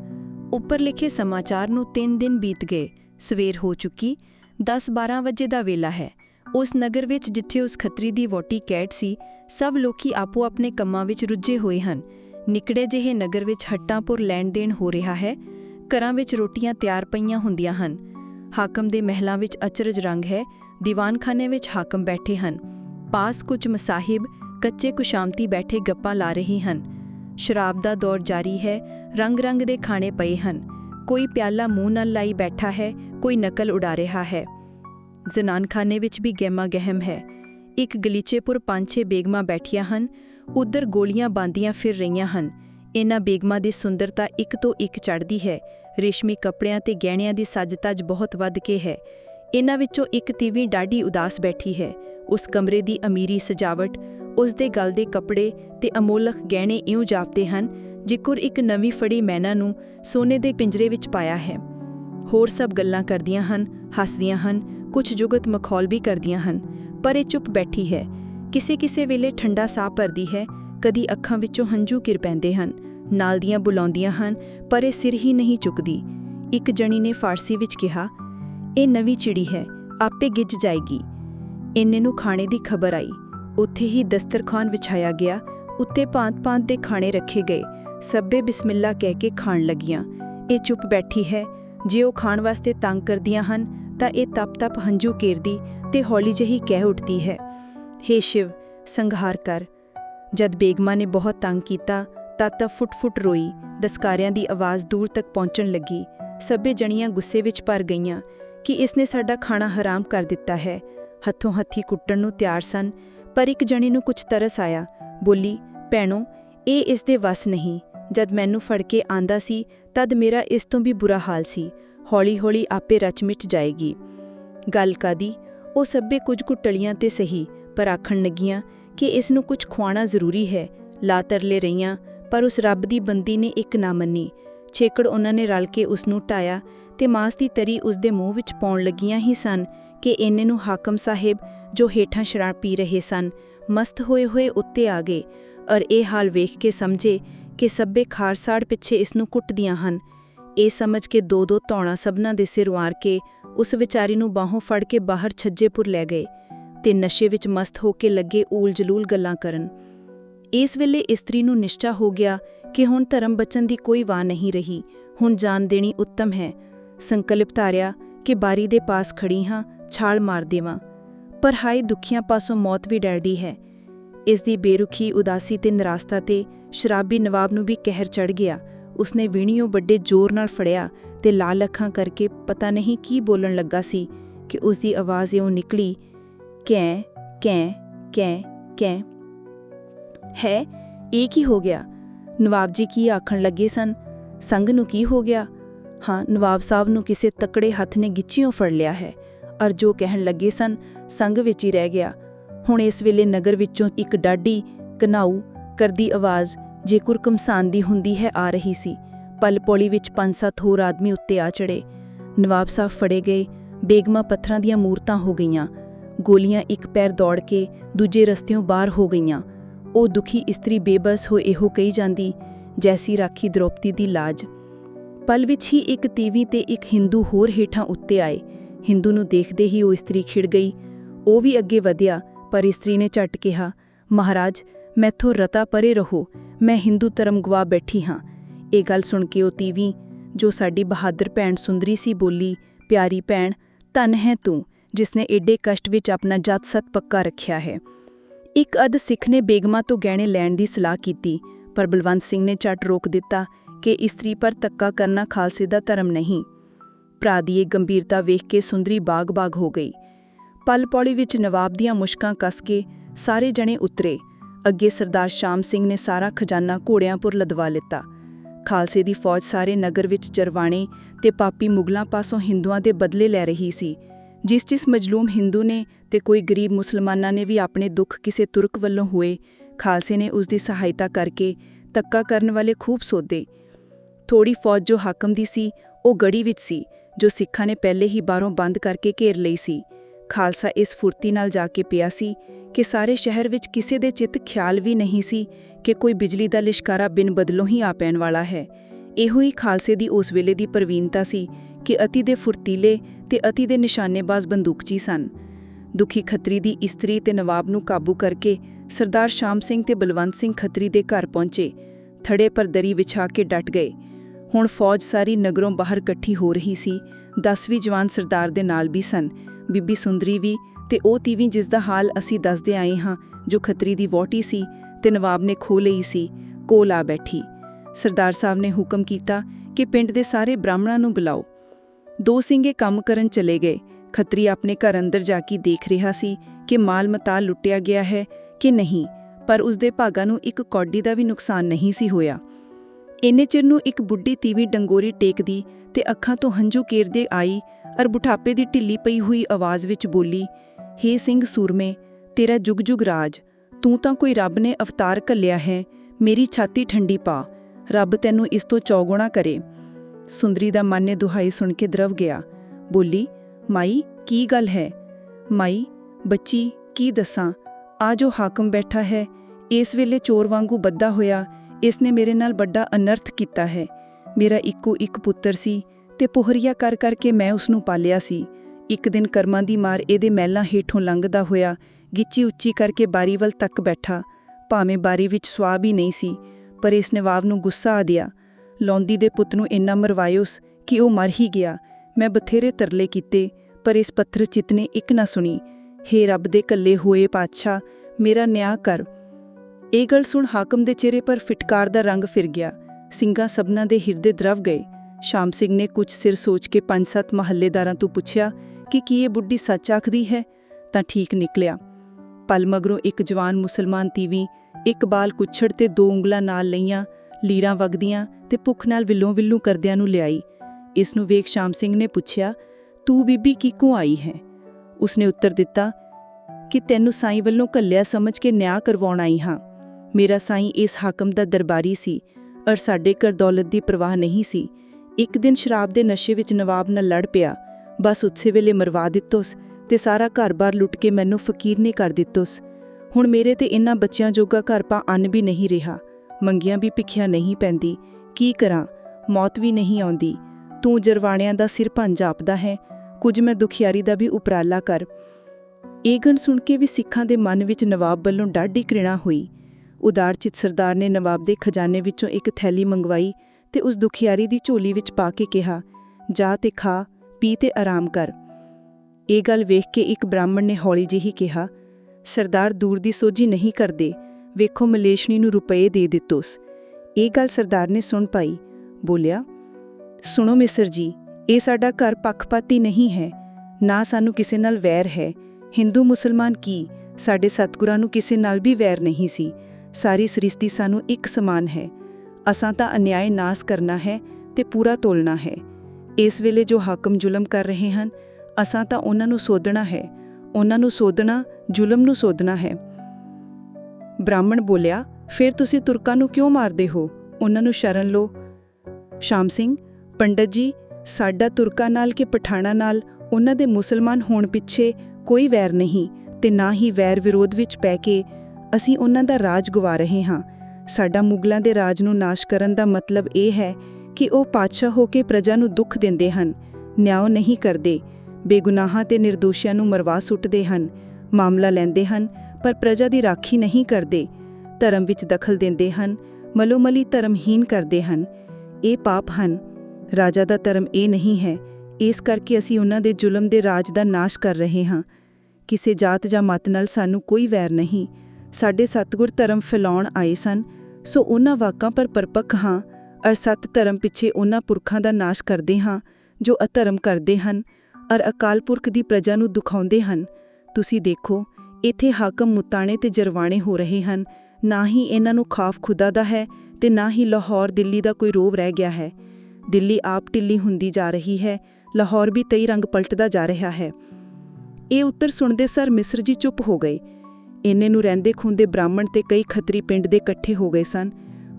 ਉੱਪਰ ਲਿਖੇ ਸਮਾਚਾਰ ਨੂੰ 3 ਦਿਨ ਬੀਤ ਗਏ। ਸਵੇਰ ਹੋ ਚੁੱਕੀ 10-12 ਵਜੇ ਦਾ ਵੇਲਾ ਹੈ। ਉਸ ਨਗਰ ਵਿੱਚ ਜਿੱਥੇ ਉਸ ਖੱਤਰੀ ਦੀ ਵੋਟੀ ਕੈਟ ਸੀ, ਸਭ ਲੋਕੀ ਆਪੋ ਆਪਣੇ ਕੰਮਾਂ ਵਿੱਚ ਰੁੱਝੇ ਹੋਏ ਹਨ। ਨਿਕੜੇ ਜਿਹੇ ਨਗਰ ਵਿੱਚ ਹੱਟਾਂਪੁਰ ਲੈਣ ਦੇਣ ਹੋ ਰਿਹਾ ਹੈ। ਘਰਾਂ ਵਿੱਚ ਰੋਟੀਆਂ ਤਿਆਰ ਪਈਆਂ ਹੁੰਦੀਆਂ ਹਨ। ਹਾਕਮ ਦੇ ਮਹਿਲਾਂ ਵਿੱਚ ਅਚਰਜ ਰੰਗ ਹੈ। ਦੀਵਾਨਖਾਨੇ ਵਿੱਚ ਹਾਕਮ ਬੈਠੇ ਹਨ। ਪਾਸ ਕੁਝ ਮਸਾਹਿਬ ਕੱਚੇ ਕੁਸ਼ਾਮਤੀ ਬੈਠੇ ਗੱਪਾਂ ਲਾ ਰਹੇ ਹਨ। ਸ਼ਰਾਬ ਦਾ ਦੌਰ ਜਾਰੀ ਹੈ। ਰੰਗ-ਰੰਗ ਦੇ ਖਾਣੇ ਪਏ ਹਨ। ਕੋਈ ਪਿਆਲਾ ਮੂੰਹ ਨਾਲ ਲਾਈ ਬੈਠਾ ਹੈ, ਕੋਈ ਨਕਲ ਉਡਾ ਰਿਹਾ ਹੈ। ਜ਼ਨਾਨਖਾਨੇ ਵਿੱਚ ਵੀ ਗਹਿਮਾ ਗਹਿਮ ਹੈ। ਇੱਕ ਗਲੀਚੇਪੁਰ ਪੰਜ ਛੇ ਬੇਗਮਾਂ ਬੈਠੀਆਂ ਹਨ। ਉਧਰ ਗੋਲੀਆਂ ਬਾਂਦੀਆਂ ਫਿਰ ਰਹੀਆਂ ਹਨ। ਇਹਨਾਂ ਬੇਗਮਾਂ ਦੀ ਸੁੰਦਰਤਾ ਇੱਕ ਤੋਂ ਇੱਕ ਚੜ੍ਹਦੀ ਹੈ। ਰੇਸ਼ਮੀ ਕੱਪੜਿਆਂ ਤੇ ਗਹਿਣਿਆਂ ਦੀ ਸੱਜ-ਤੱਜ ਬਹੁਤ ਵੱਧ ਕੇ ਹੈ। ਇਹਨਾਂ ਵਿੱਚੋਂ ਇੱਕ ਤੀਵੀਂ ਡਾਢੀ ਉਦਾਸ ਬੈਠੀ ਹੈ। ਉਸ ਕਮਰੇ ਦੀ ਅਮੀਰੀ ਸਜਾਵਟ, ਉਸ ਦੇ ਗਲ ਦੇ ਕੱਪੜੇ ਤੇ ਅਮੋਲਕ ਗਹਿਣੇ ਇਉਂ ਜਾਪਦੇ ਹਨ ਜ਼ਿਕੁਰ ਇੱਕ ਨਵੀਂ ਫੜੀ ਮੈਨਾ ਨੂੰ ਸੋਨੇ ਦੇ ਪਿੰਜਰੇ ਵਿੱਚ ਪਾਇਆ ਹੈ। ਹੋਰ ਸਭ ਗੱਲਾਂ ਕਰਦੀਆਂ ਹਨ, ਹੱਸਦੀਆਂ ਹਨ, ਕੁਝ ਜੁਗਤ ਮਖੌਲ ਵੀ ਕਰਦੀਆਂ ਹਨ, ਪਰ ਇਹ ਚੁੱਪ ਬੈਠੀ ਹੈ। ਕਿਸੇ ਕਿਸੇ ਵੇਲੇ ਠੰਡਾ ਸਾਹ ਭਰਦੀ ਹੈ, ਕਦੀ ਅੱਖਾਂ ਵਿੱਚੋਂ ਹੰਝੂ ਕਿਰ ਪੈਂਦੇ ਹਨ, ਨਾਲ ਦੀਆਂ ਬੁਲਾਉਂਦੀਆਂ ਹਨ, ਪਰ ਇਹ ਸਿਰ ਹੀ ਨਹੀਂ ਚੁੱਕਦੀ। ਇੱਕ ਜਣੀ ਨੇ ਫਾਰਸੀ ਵਿੱਚ ਕਿਹਾ, ਇਹ ਨਵੀਂ ਚਿੜੀ ਹੈ, ਆਪੇ ਗਿੱਜ ਜਾਏਗੀ। ਇੰਨੇ ਨੂੰ ਖਾਣੇ ਦੀ ਖਬਰ ਆਈ। ਉੱਥੇ ਹੀ ਦਸਤਰਖਾਨ ਵਿਛਾਇਆ ਗਿਆ, ਉੱਤੇ ਭਾਂਤ-ਭਾਂਤ ਦੇ ਖਾਣੇ ਰੱਖੇ ਗਏ। ਸੱਬੇ ਬਿਸਮਿਲ੍ਲਾ ਕਹਿ ਕੇ ਖਾਣ ਲੱਗੀਆਂ। ਇਹ ਚੁੱਪ ਬੈਠੀ ਹੈ। ਜੇ ਉਹ ਖਾਣ ਵਾਸਤੇ ਤੰਗ ਕਰਦੀਆਂ ਹਨ, ਤਾਂ ਇਹ ਤਪ-ਤਪ ਹੰਝੂ ਕੇਰਦੀ ਤੇ ਹੌਲੀ ਜਹੀ ਕਹਿ ਉੱਠਦੀ ਹੈ, ਹੇ ਸ਼ਿਵ, ਸੰਘਾਰ ਕਰ। ਜਦ ਬੇਗਮਾ ਨੇ ਬਹੁਤ ਤੰਗ ਕੀਤਾ, ਤਾਂ ਤਾਂ ਫੁੱਟ-ਫੁੱਟ ਰੋਈ, ਦਸਕਾਰਿਆਂ ਦੀ ਆਵਾਜ਼ ਦੂਰ ਤੱਕ ਪਹੁੰਚਣ ਲੱਗੀ। ਸਭੇ ਜਣੀਆਂ ਗੁੱਸੇ ਵਿੱਚ ਭਰ ਗਈਆਂ ਕਿ ਇਸ ਨੇ ਸਾਡਾ ਖਾਣਾ ਹਰਾਮ ਕਰ ਦਿੱਤਾ ਹੈ। ਹੱਥੋਂ ਹੱਥੀ ਕੁੱਟਣ ਨੂੰ ਤਿਆਰ ਸਨ, ਪਰ ਇੱਕ ਜਣੀ ਨੂੰ ਕੁਝ ਤਰਸ ਆਇਆ। ਬੋਲੀ, ਭੈਣੋ, ਇਹ ਇਸ ਦੇ ਵਸ ਨਹੀਂ। ਜਦ ਮੈਨੂੰ ਫੜ ਕੇ ਆਂਦਾ ਸੀ, ਤਦ ਮੇਰਾ ਇਸ ਤੋਂ ਵੀ ਬੁਰਾ ਹਾਲ ਸੀ। ਹੌਲੀ-ਹੌਲੀ ਆਪੇ ਰਚ ਮਿਟ ਜਾਏਗੀ। ਗੱਲ ਕਾਦੀ, ਉਹ ਸਭੇ ਕੁਝ ਕੁ ਤੇ ਸਹੀ, ਪਰ ਆਖਣ ਲੱਗੀਆਂ ਕਿ ਇਸ ਨੂੰ ਕੁਝ ਖਵਾਣਾ ਜ਼ਰੂਰੀ ਹੈ। ਲਾ ਤਰਲੇ ਰਹੀਆਂ, ਪਰ ਉਸ ਰੱਬ ਦੀ ਬੰਦੀ ਨੇ ਇੱਕ ਨਾ ਮੰਨੀ। ਛੇਕੜ ਉਹਨਾਂ ਨੇ ਰਲ ਕੇ ਉਸ ਨੂੰ ਢਾਇਆ ਤੇ ਮਾਸ ਦੀ ਤਰੀ ਉਸ ਦੇ ਮੂੰਹ ਵਿੱਚ ਪਾਉਣ ਲੱਗੀਆਂ ਹੀ ਸਨ ਕਿ ਇੰਨੇ ਨੂੰ ਹਾਕਮ ਸਾਹਿਬ, ਜੋ ਹੇਠਾਂ ਸ਼ਰਾਬ ਪੀ ਰਹੇ ਸਨ, ਮਸਤ ਹੋਏ ਹੋਏ ਉੱਤੇ ਆ ਗਏ। ਔਰ ਇਹ ਹਾਲ ਵੇਖ ਕੇ ਸਮਝੇ ਕਿ ਸੱਬੇ ਖਾਰਸਾੜ ਪਿੱਛੇ ਇਸ ਨੂੰ ਕੁੱਟਦੀਆਂ ਹਨ। ਇਹ ਸਮਝ ਕੇ ਦੋ ਦੋ ਧੌਣਾ ਸਭਨਾਂ ਦੇ ਸਿਰ ਵਾਰ ਕੇ ਉਸ ਵਿਚਾਰੀ ਨੂੰ ਬਾਹੋਂ ਫੜ ਕੇ ਬਾਹਰ ਛੱਜੇਪੁਰ ਲੈ ਗਏ ਤੇ ਨਸ਼ੇ ਵਿੱਚ ਮਸਤ ਹੋ ਕੇ ਲੱਗੇ ਊਲ ਜਲੂਲ ਗੱਲਾਂ ਕਰਨ। ਇਸ ਵੇਲੇ ਇਸਤਰੀ ਨੂੰ ਨਿਸ਼ਚਾ ਹੋ ਗਿਆ ਕਿ ਹੁਣ ਧਰਮ ਬਚਨ ਦੀ ਕੋਈ ਵਾਹ ਨਹੀਂ ਰਹੀ। ਹੁਣ ਜਾਨ ਦੇਣੀ ਉੱਤਮ ਹੈ। ਸੰਕਲਪ ਧਾਰਿਆ ਕਿ ਬਾਰੀ ਦੇ ਪਾਸ ਖੜੀ ਹਾਂ, ਛਾਲ ਮਾਰ ਦੇਵਾਂ। ਪਰ ਹਾਈ ਦੁਖੀਆਂ ਪਾਸੋਂ ਮੌਤ ਵੀ ਡਰਦੀ ਹੈ। ਇਸ ਦੀ ਬੇਰੁਖੀ, ਉਦਾਸੀ ਤੇ ਨਿਰਾਸਤਾ ਤੇ ਸ਼ਰਾਬੀ ਨਵਾਬ ਨੂੰ ਵੀ ਕਹਿਰ ਚੜ ਗਿਆ। ਉਸਨੇ ਵੀਣੀਓ ਵੱਡੇ ਜ਼ੋਰ ਨਾਲ ਫੜਿਆ ਤੇ ਲਾਲ ਅੱਖਾਂ ਕਰਕੇ ਪਤਾ ਨਹੀਂ ਕੀ ਬੋਲਣ ਲੱਗਾ ਸੀ ਕਿ ਉਸ ਦੀ ਆਵਾਜ਼ ਇਉਂ ਨਿਕਲੀ, ਕੈ ਕੈ ਕੈ ਕੈ? ਹੈ, ਇਹ ਕੀ ਹੋ ਗਿਆ? ਨਵਾਬ ਜੀ ਕੀ ਆਖਣ ਲੱਗੇ ਸਨ? ਸੰਗ ਨੂੰ ਕੀ ਹੋ ਗਿਆ? ਹਾਂ, ਨਵਾਬ ਸਾਹਿਬ ਨੂੰ ਕਿਸੇ ਤਕੜੇ ਹੱਥ ਨੇ ਗਿੱਚਿਓਂ ਫੜ ਲਿਆ ਹੈ। ਅਰ ਜੋ ਕਹਿਣ ਲੱਗੇ ਸਨ, ਸੰਗ ਵਿੱਚ ਹੀ ਰਹਿ ਗਿਆ। ਹੁਣ ਇਸ ਵੇਲੇ ਨਗਰ ਵਿੱਚੋਂ ਇੱਕ ਡਾਢੀ ਕਨਾਊ ਕਰਦੀ ਆਵਾਜ਼ ਜੇ ਕੁਰਕਮਸਾਨ ਦੀ ਹੁੰਦੀ ਹੈ ਆ ਰਹੀ ਸੀ। ਪਲ ਪੋਲੀ ਵਿੱਚ ਪੰਜ ਸੱਤ ਹੋਰ ਆਦਮੀ ਉੱਤੇ ਆ ਚੜੇ ਨਵਾਬ ਸਾਹਿਬ ਫੜੇ ਗਏ। ਬੇਗਮਾ ਪੱਥਰਾਂ ਦੀਆਂ ਮੂਰਤਾਂ ਹੋ ਗਈਆਂ। ਗੋਲੀਆਂ ਇੱਕ ਪੈਰ ਦੌੜ ਕੇ ਦੂਜੇ ਰਸਤਿਓਂ ਬਾਹਰ ਹੋ ਗਈਆਂ। ਉਹ ਦੁਖੀ ਇਸਤਰੀ ਬੇਬਸ ਹੋ ਇਹੋ ਕਹੀ ਜਾਂਦੀ, ਜੈਸੀ ਰਾਖੀ ਦ੍ਰੋਪਦੀ ਦੀ ਲਾਜ। ਪਲ ਵਿੱਚ ਹੀ ਇੱਕ ਤੀਵੀ ਤੇ ਇੱਕ ਹਿੰਦੂ ਹੋਰ ਹੇਠਾਂ ਉੱਤੇ ਆਏ। ਹਿੰਦੂ ਨੂੰ ਦੇਖਦੇ ਹੀ ਉਹ ਇਸਤਰੀ ਖਿੜ ਗਈ। ਉਹ ਵੀ ਅੱਗੇ ਵਧਿਆ। ਪਰ ਇਸਤਰੀ ਨੇ ਝਟ ਕਿਹਾ, ਮਹਾਰਾਜ, ਮੈਥੋਂ ਰਤਾ ਪਰੇ ਰਹੋ, ਮੈਂ ਹਿੰਦੂ ਧਰਮ ਗਵਾ ਬੈਠੀ ਹਾਂ। ਇਹ ਗੱਲ ਸੁਣ ਕੇ ਉਹ ਤੀਵੀ, ਜੋ ਸਾਡੀ ਬਹਾਦਰ ਭੈਣ ਸੁੰਦਰੀ ਸੀ ਬੋਲੀ, ਪਿਆਰੀ ਭੈਣ, ਧਨ ਹੈ ਤੂੰ, ਜਿਸਨੇ ਏਡੇ ਕਸ਼ਟ ਵਿੱਚ ਆਪਣਾ ਜੱਤ ਸਤ ਪੱਕਾ ਰੱਖਿਆ ਹੈ। ਇੱਕ ਅਦ ਸਿੱਖ ਨੇ ਬੇਗਮਾਂ ਤੋਂ ਗਹਿਣੇ ਲੈਣ ਦੀ ਸਲਾਹ ਕੀਤੀ, ਪਰ ਬਲਵੰਤ ਸਿੰਘ ਨੇ ਝਟ ਰੋਕ ਦਿੱਤਾ ਕਿ ਇਸਤਰੀ ਪਰ ਤੱਕਾ ਕਰਨਾ ਖਾਲਸੇ ਦਾ ਧਰਮ ਨਹੀਂ। ਭਰਾ ਦੀ ਇਹ ਗੰਭੀਰਤਾ ਵੇਖ ਕੇ ਸੁੰਦਰੀ ਬਾਗ-ਬਾਗ ਹੋ ਗਈ। ਪਲ ਪੌੜੀ ਵਿੱਚ ਨਵਾਬ ਦੀਆਂ ਮੁਸ਼ਕਾਂ ਕੱਸ ਕੇ ਸਾਰੇ ਜਣੇ ਉਤਰੇ। ਅੱਗੇ ਸਰਦਾਰ ਸ਼ਾਮ ਸਿੰਘ ਨੇ ਸਾਰਾ ਖਜ਼ਾਨਾ ਘੋੜਿਆਂਪੁਰ ਲਦਵਾ ਲਿੱਤਾ। ਖਾਲਸੇ ਦੀ ਫੌਜ ਸਾਰੇ ਨਗਰ ਵਿੱਚ ਚਰਵਾਣੇ ਤੇ ਪਾਪੀ ਮੁਗਲਾਂ ਪਾਸੋਂ ਹਿੰਦੂਆਂ ਦੇ ਬਦਲੇ ਲੈ ਰਹੀ ਸੀ। ਜਿਸ ਜਿਸ ਮਜਲੂਮ ਹਿੰਦੂ ਨੇ ਤੇ ਕੋਈ ਗਰੀਬ ਮੁਸਲਮਾਨਾਂ ਨੇ ਵੀ ਆਪਣੇ ਦੁੱਖ ਕਿਸੇ ਤੁਰਕ ਵੱਲੋਂ ਹੋਏ, ਖਾਲਸੇ ਨੇ ਉਸ ਦੀ ਸਹਾਇਤਾ ਕਰਕੇ ਤੱਕਾ ਕਰਨ ਵਾਲੇ ਖੂਬ ਸੋਧੇ। ਥੋੜੀ ਫੌਜ ਜੋ ਹਾਕਮ ਦੀ ਸੀ, ਉਹ ਗੜੀ ਵਿੱਚ ਸੀ, ਜੋ ਸਿੱਖਾਂ ਨੇ ਪਹਿਲੇ ਹੀ ਬਾਹਰੋਂ ਬੰਦ ਕਰਕੇ ਘੇਰ ਲਈ ਸੀ। ਖਾਲਸਾ ਇਸ ਫੁਰਤੀ ਨਾਲ ਜਾ ਕੇ ਪਿਆ ਸੀ ਕਿ ਸਾਰੇ ਸ਼ਹਿਰ ਵਿੱਚ ਕਿਸੇ ਦੇ ਚਿੱਤ ਖਿਆਲ ਵੀ ਨਹੀਂ ਸੀ ਕਿ ਕੋਈ ਬਿਜਲੀ ਦਾ ਲਿਸ਼ਕਾਰਾ ਬਿਨ ਬਦਲੋਂ ਹੀ ਆ ਪੈਣ ਵਾਲਾ ਹੈ। ਇਹੋ ਹੀ ਖਾਲਸੇ ਦੀ ਉਸ ਵੇਲੇ ਦੀ ਪ੍ਰਵੀਨਤਾ ਸੀ ਕਿ ਅਤੀ ਦੇ ਫੁਰਤੀਲੇ ਤੇ ਅਤੀ ਦੇ ਨਿਸ਼ਾਨੇਬਾਜ਼ ਬੰਦੂਕਚੀ ਸਨ। ਦੁਖੀ ਖੱਤਰੀ ਦੀ ਇਸਤਰੀ ਤੇ ਨਵਾਬ ਨੂੰ ਕਾਬੂ ਕਰਕੇ ਸਰਦਾਰ ਸ਼ਾਮ ਸਿੰਘ ਤੇ ਬਲਵੰਤ ਸਿੰਘ ਖੱਤਰੀ ਦੇ ਘਰ ਪਹੁੰਚੇ। ਥੜੇ ਪਰ ਦਰੀ ਵਿਛਾ ਕੇ ਡਟ ਗਏ। ਹੁਣ ਫੌਜ ਸਾਰੀ ਨਗਰੋਂ ਬਾਹਰ ਇਕੱਠੀ ਹੋ ਰਹੀ ਸੀ। ਦਸਵੀਂ ਜਵਾਨ ਸਰਦਾਰ ਦੇ ਨਾਲ ਵੀ ਸਨ। ਬੀਬੀ ਸੁੰਦਰੀ ਵੀ ਤੇ ਉਹ ਤੀਵੀਂ ਜਿਸ ਦਾ ਹਾਲ ਅਸੀਂ ਦੱਸਦੇ ਆਏ ਹਾਂ, ਜੋ ਖੱਤਰੀ ਦੀ ਵੋਟੀ ਸੀ ਤੇ ਨਵਾਬ ਨੇ ਖੋ ਲਈ ਸੀ, ਕੋਲ ਆ ਬੈਠੀ। ਸਰਦਾਰ ਸਾਹਿਬ ਨੇ ਹੁਕਮ ਕੀਤਾ ਕਿ ਪਿੰਡ ਦੇ ਸਾਰੇ ਬ੍ਰਾਹਮਣਾਂ ਨੂੰ ਬੁਲਾਓ। ਦੋ ਸਿੰਘੇ ਕੰਮ ਕਰਨ ਚਲੇ ਗਏ। ਖੱਤਰੀ ਆਪਣੇ ਘਰ ਅੰਦਰ ਜਾ ਕੇ ਦੇਖ ਰਿਹਾ ਸੀ ਕਿ ਮਾਲ ਮਤਾਲ ਲੁੱਟਿਆ ਗਿਆ ਹੈ ਕਿ ਨਹੀਂ, ਪਰ ਉਸ ਦੇ ਭਾਗਾ ਨੂੰ ਇੱਕ ਕੌਡੀ ਦਾ ਵੀ ਨੁਕਸਾਨ ਨਹੀਂ ਸੀ ਹੋਇਆ। ਇੰਨੇ ਚਿਰ ਨੂੰ ਇੱਕ ਬੁੱਢੀ ਤੀਵੀਂ ਡੰਗੋਰੀ ਟੇਕਦੀ ਤੇ ਅੱਖਾਂ ਤੋਂ ਹੰਝੂ ਕੇਰਦੇ ਆਈ ਅਰ ਬੁਢਾਪੇ ਦੀ ਢਿੱਲੀ ਪਈ ਹੋਈ ਆਵਾਜ਼ ਵਿੱਚ ਬੋਲੀ, ਹੇ ਸਿੰਘ ਸੂਰਮੇ, ਤੇਰਾ ਜੁਗ ਜੁਗ ਰਾਜ, ਤੂੰ ਤਾਂ ਕੋਈ ਰੱਬ ਨੇ ਅਵਤਾਰ ਘੱਲਿਆ ਹੈ, ਮੇਰੀ ਛਾਤੀ ਠੰਡੀ ਪਾ, ਰੱਬ ਤੈਨੂੰ ਇਸ ਤੋਂ ਚੌਗੁਣਾ ਕਰੇ। ਸੁੰਦਰੀ ਦਾ ਮਨ ਨੇ ਦੁਹਾਈ ਸੁਣ ਕੇ ਦਰਵ ਗਿਆ, ਬੋਲੀ, ਮਾਈ, ਕੀ ਗੱਲ ਹੈ? ਮਾਈ, ਬੱਚੀ, ਕੀ ਦੱਸਾਂ? ਆ ਜੋ ਹਾਕਮ ਬੈਠਾ ਹੈ, ਇਸ ਵੇਲੇ ਚੋਰ ਵਾਂਗੂ ਬੱਧਾ ਹੋਇਆ, ਇਸ ਨੇ ਮੇਰੇ ਨਾਲ ਵੱਡਾ ਅਨਰਥ ਕੀਤਾ ਹੈ। ਮੇਰਾ ਇੱਕੋ ਇੱਕ ਪੁੱਤਰ ਸੀ ਤੇ ਪੁਹਰੀਆ ਕਰ ਕਰਕੇ ਮੈਂ ਉਸ ਨੂੰ ਪਾਲਿਆ ਸੀ। ਇੱਕ ਦਿਨ ਕਰਮਾਂ ਦੀ ਮਾਰ ਇਹਦੇ ਮਹਿਲਾਂ ਹੇਠੋਂ ਲੰਘਦਾ ਹੋਇਆ ਗਿੱਚੀ ਉੱਚੀ ਕਰਕੇ ਬਾਰੀ ਵੱਲ ਤੱਕ ਬੈਠਾ। ਭਾਵੇਂ ਬਾਰੀ ਵਿੱਚ ਸਵਾਬ ਹੀ ਨਹੀਂ ਸੀ, ਪਰ ਇਸ ਨਵਾਬ ਨੂੰ ਗੁੱਸਾ ਆ ਗਿਆ। ਲੌਂਦੀ ਦੇ ਪੁੱਤ ਨੂੰ ਇੰਨਾ ਮਰਵਾਇਓਸ ਕਿ ਉਹ ਮਰ ਹੀ ਗਿਆ। ਮੈਂ ਬਥੇਰੇ ਤਰਲੇ ਕੀਤੇ, ਪਰ ਇਸ ਪੱਥਰ ਚਿੱਤ ਨੇ ਇੱਕ ਨਾ ਸੁਣੀ। ਹੇ ਰੱਬ ਦੇ ਕੱਲੇ ਹੋਏ ਪਾਤਸ਼ਾਹ, ਮੇਰਾ ਨਿਆਂ ਕਰ। ਇਹ ਗੱਲ ਸੁਣ ਹਾਕਮ ਦੇ ਚਿਹਰੇ ਪਰ ਫਿਟਕਾਰ ਦਾ ਰੰਗ ਫਿਰ ਗਿਆ। ਸਿੰਘਾਂ ਸਭਨਾਂ ਦੇ ਹਿਰਦੇ ਦਰਵ ਗਏ। ਸ਼ਾਮ ਸਿੰਘ ਨੇ ਕੁਝ ਸਿਰ ਸੋਚ ਕੇ ਪੰਜ ਸੱਤ ਮਹੱਲੇਦਾਰਾਂ ਤੋਂ ਪੁੱਛਿਆ ਕਿ ਕੀ ਇਹ ਬੁੱਢੀ ਸੱਚ ਆਖਦੀ ਹੈ? ਤਾਂ ਠੀਕ ਨਿਕਲਿਆ। ਪਲ ਮਗਰੋਂ ਇੱਕ ਜਵਾਨ ਮੁਸਲਮਾਨ ਤੀਵੀ ਇੱਕ ਬਾਲ ਕੁੱਛੜ ਤੇ ਦੋ ਉਂਗਲਾਂ ਨਾਲ ਲਈਆਂ, ਲੀਰਾਂ ਵਗਦੀਆਂ ਤੇ ਭੁੱਖ ਨਾਲ ਵਿਲੋਂ ਵਿਲੋਂ ਕਰਦਿਆਂ ਨੂੰ ਲਿਆਈ। ਇਸ ਨੂੰ ਵੇਖ ਸ਼ਾਮ ਸਿੰਘ ਨੇ ਪੁੱਛਿਆ, ਤੂੰ ਬੀਬੀ ਕਿੱਕੋਂ ਆਈ ਹੈ? ਉਸਨੇ ਉੱਤਰ ਦਿੱਤਾ, ਕਿ ਤੈਨੂੰ ਸਾਈਂ ਵੱਲੋਂ ਕੱਲਿਆ ਸਮਝ ਕੇ ਨਿਆਂ ਕਰਵਾਉਣ ਆਈ ਹਾਂ। ਮੇਰਾ ਸਾਈਂ ਇਸ ਹਾਕਮ ਦਾ ਦਰਬਾਰੀ ਸੀ ਔਰ ਸਾਡੇ ਘਰ ਦੌਲਤ ਦੀ ਪਰਵਾਹ ਨਹੀਂ ਸੀ। ਇੱਕ ਦਿਨ ਸ਼ਰਾਬ ਦੇ ਨਸ਼ੇ ਵਿੱਚ ਨਵਾਬ ਨਾਲ ਲੜ ਪਿਆ। ਬਸ ਉਸੇ ਵੇਲੇ ਮਰਵਾ ਦਿੱਤੋਸ ਤੇ ਸਾਰਾ ਘਰ-ਬਾਰ ਲੁੱਟ ਕੇ ਮੈਨੂੰ ਫਕੀਰ ਨੇ ਕਰ ਦਿੱਤੋਸ। ਹੁਣ ਮੇਰੇ ਤੇ ਇਨ੍ਹਾਂ ਬੱਚਿਆਂ ਜੋਗਾ ਘਰ ਪਾ ਅੰਨ ਵੀ ਨਹੀਂ ਰਿਹਾ। ਮੰਗੀਆਂ ਵੀ ਭਿੱਖਿਆ ਨਹੀਂ ਪੈਂਦੀ। ਕੀ ਕਰਾਂ? ਮੌਤ ਵੀ ਨਹੀਂ ਆਉਂਦੀ। ਤੂੰ ਜਰਵਾਣਿਆਂ ਦਾ ਸਿਰ ਭੰਨ ਜਾਪਦਾ ਹੈ। ਕੁਝ ਮੈਂ ਦੁਖਿਆਰੀ ਦਾ ਵੀ ਉਪਰਾਲਾ ਕਰ। ਇਹ ਗੱਲ ਸੁਣ ਕੇ ਵੀ ਸਿੱਖਾਂ ਦੇ ਮਨ ਵਿੱਚ ਨਵਾਬ ਵੱਲੋਂ ਡਾਢੀ ਘ੍ਰਿਣਾ ਹੋਈ। ਉਦਾਰਚਿਤ ਸਰਦਾਰ ਨੇ ਨਵਾਬ ਦੇ ਖਜ਼ਾਨੇ ਵਿੱਚੋਂ ਇੱਕ ਥੈਲੀ ਮੰਗਵਾਈ ਤੇ ਉਸ ਦੁਖਿਆਰੀ ਦੀ ਝੋਲੀ ਵਿੱਚ ਪਾ ਕੇ ਕਿਹਾ, ਜਾ ਤੇ ਖਾ, ਪੀ ਤੇ ਆਰਾਮ ਕਰ। ਇਹ ਗੱਲ ਵੇਖ ਕੇ ਇੱਕ ਬ੍ਰਾਹਮਣ ਨੇ ਹੌਲੀ ਜਿਹੀ ਕਿਹਾ, ਸਰਦਾਰ ਦੂਰ ਦੀ ਸੋਝੀ ਨਹੀਂ ਕਰਦੇ, ਵੇਖੋ ਮਲੇਸ਼ਨੀ ਨੂੰ ਰੁਪਏ ਦੇ ਦਿੱਤੋਸ। ਇਹ ਗੱਲ ਸਰਦਾਰ ਨੇ ਸੁਣ ਪਾਈ, ਬੋਲਿਆ, ਸੁਣੋ ਮਿਸਰ ਜੀ, ਇਹ ਸਾਡਾ ਘਰ ਪੱਖਪਾਤੀ ਨਹੀਂ ਹੈ, ਨਾ ਸਾਨੂੰ ਕਿਸੇ ਨਾਲ ਵੈਰ ਹੈ। ਹਿੰਦੂ ਮੁਸਲਮਾਨ ਕੀ, ਸਾਡੇ ਸਤਿਗੁਰਾਂ ਨੂੰ ਕਿਸੇ ਨਾਲ ਵੀ ਵੈਰ ਨਹੀਂ ਸੀ। ਸਾਰੀ ਸ੍ਰਿਸ਼ਟੀ ਸਾਨੂੰ ਇੱਕ ਸਮਾਨ ਹੈ। ਅਸਾਂ ਤਾਂ ਅਨਿਆਏ ਨਾਸ ਕਰਨਾ ਹੈ ਤੇ ਪੂਰਾ ਤੋਲਣਾ ਹੈ। ਇਸ ਵੇਲੇ ਜੋ ਹਾਕਮ ਜ਼ੁਲਮ ਕਰ ਰਹੇ ਹਨ, ਅਸਾਂ ਤਾਂ ਉਹਨਾਂ ਨੂੰ ਸੋਧਣਾ ਹੈ। ਉਹਨਾਂ ਨੂੰ ਸੋਧਣਾ, ਜ਼ੁਲਮ ਨੂੰ ਸੋਧਣਾ ਹੈ। ਬ੍ਰਾਹਮਣ ਬੋਲਿਆ, ਫਿਰ ਤੁਸੀਂ ਤੁਰਕਾਂ ਨੂੰ ਕਿਉਂ ਮਾਰਦੇ ਹੋ? ਉਹਨਾਂ ਨੂੰ ਸ਼ਰਨ ਲਓ। ਸ਼ਾਮ ਸਿੰਘ, ਪੰਡਤ ਜੀ, ਸਾਡਾ ਤੁਰਕਾਂ ਨਾਲ ਕਿ ਪਠਾਣਾ ਨਾਲ, ਉਹਨਾਂ ਦੇ ਮੁਸਲਮਾਨ ਹੋਣ ਪਿੱਛੇ ਕੋਈ ਵੈਰ ਨਹੀਂ ਤੇ ਨਾ ਹੀ ਵੈਰ ਵਿਰੋਧ ਵਿੱਚ ਪੈ ਕੇ ਅਸੀਂ ਉਹਨਾਂ ਦਾ ਰਾਜ ਗਵਾ ਰਹੇ ਹਾਂ। ਸਾਡਾ ਮੁਗਲਾਂ ਦੇ ਰਾਜ ਨੂੰ ਨਾਸ਼ ਕਰਨ ਦਾ ਮਤਲਬ ਇਹ ਹੈ ਕਿ ਉਹ ਪਾਤਸ਼ਾਹ ਹੋ ਕੇ ਪ੍ਰਜਾ ਨੂੰ ਦੁੱਖ ਦਿੰਦੇ ਹਨ, ਨਿਆਂ ਨਹੀਂ ਕਰਦੇ, ਬੇਗੁਨਾਹਾਂ ਤੇ ਨਿਰਦੋਸ਼ੀਆਂ ਨੂੰ ਮਰਵਾ ਸੁੱਟਦੇ ਹਨ, ਮਾਮਲਾ ਲੈਂਦੇ ਹਨ, ਪਰ ਪ੍ਰਜਾ ਦੀ ਰਾਖੀ ਨਹੀਂ ਕਰਦੇ, ਧਰਮ ਵਿੱਚ ਦਖਲ ਦਿੰਦੇ ਹਨ, ਮਲੋਮਲੀ ਧਰਮਹੀਨ ਕਰਦੇ ਹਨ। ਇਹ ਪਾਪ ਹਨ। ਰਾਜਾ ਦਾ ਧਰਮ ਇਹ ਨਹੀਂ ਹੈ, ਇਸ ਕਰਕੇ ਅਸੀਂ ਉਹਨਾਂ ਦੇ ਜ਼ੁਲਮ ਦੇ ਰਾਜ ਦਾ ਨਾਸ਼ ਕਰ ਰਹੇ ਹਾਂ। ਕਿਸੇ ਜਾਤ ਜਾਂ ਮਤ ਨਾਲ ਸਾਨੂੰ ਕੋਈ ਵੈਰ ਨਹੀਂ। ਸਾਡੇ ਸਤਿਗੁਰ ਧਰਮ ਫੈਲਾਉਣ ਆਏ ਸਨ ਸੋ ਉਹਨਾਂ ਵਾਕਾਂ ਪਰ ਪਰਪੱਕ ਹਾਂ, ਅਰ ਸਤ ਧਰਮ ਪਿੱਛੇ ਉਹਨਾਂ ਪੁਰਖਾਂ ਦਾ ਨਾਸ਼ ਕਰਦੇ ਹਾਂ, ਜੋ ਅਧਰਮ ਕਰਦੇ ਹਨ, ਅਰ ਅਕਾਲ ਪੁਰਖ ਦੀ ਪ੍ਰਜਾ ਨੂੰ ਦੁਖਾਉਂਦੇ ਹਨ। ਤੁਸੀਂ ਦੇਖੋ, ਇੱਥੇ ਹਾਕਮ ਮੁਤਾਣੇ ਤੇ ਜਰਵਾਣੇ ਹੋ ਰਹੇ ਹਨ, ਨਾ ਹੀ ਇਹਨਾਂ ਨੂੰ ਖਾਫ ਖੁਦਾ ਦਾ ਹੈ ਤੇ ਨਾ ਹੀ ਲਾਹੌਰ ਦਿੱਲੀ ਦਾ ਕੋਈ ਰੋਬ ਰਹਿ ਗਿਆ ਹੈ। ਦਿੱਲੀ ਆਪ ਢਿੱਲੀ ਹੁੰਦੀ ਜਾ ਰਹੀ ਹੈ, ਲਾਹੌਰ ਵੀ ਤਈ ਰੰਗ ਪਲਟਦਾ ਜਾ ਰਿਹਾ ਹੈ। ਇਹ ਉੱਤਰ ਸੁਣਦੇ ਸਰ ਮਿਸਰ ਜੀ ਚੁੱਪ ਹੋ ਗਏ। ਇੰਨੇ ਨੂੰ ਰਹਿੰਦੇ ਖੁੰਦੇ ਬ੍ਰਾਹਮਣ ਤੇ ਕਈ ਖੱਤਰੀ ਪਿੰਡ ਦੇ ਇਕੱਠੇ ਹੋ ਗਏ ਸਨ।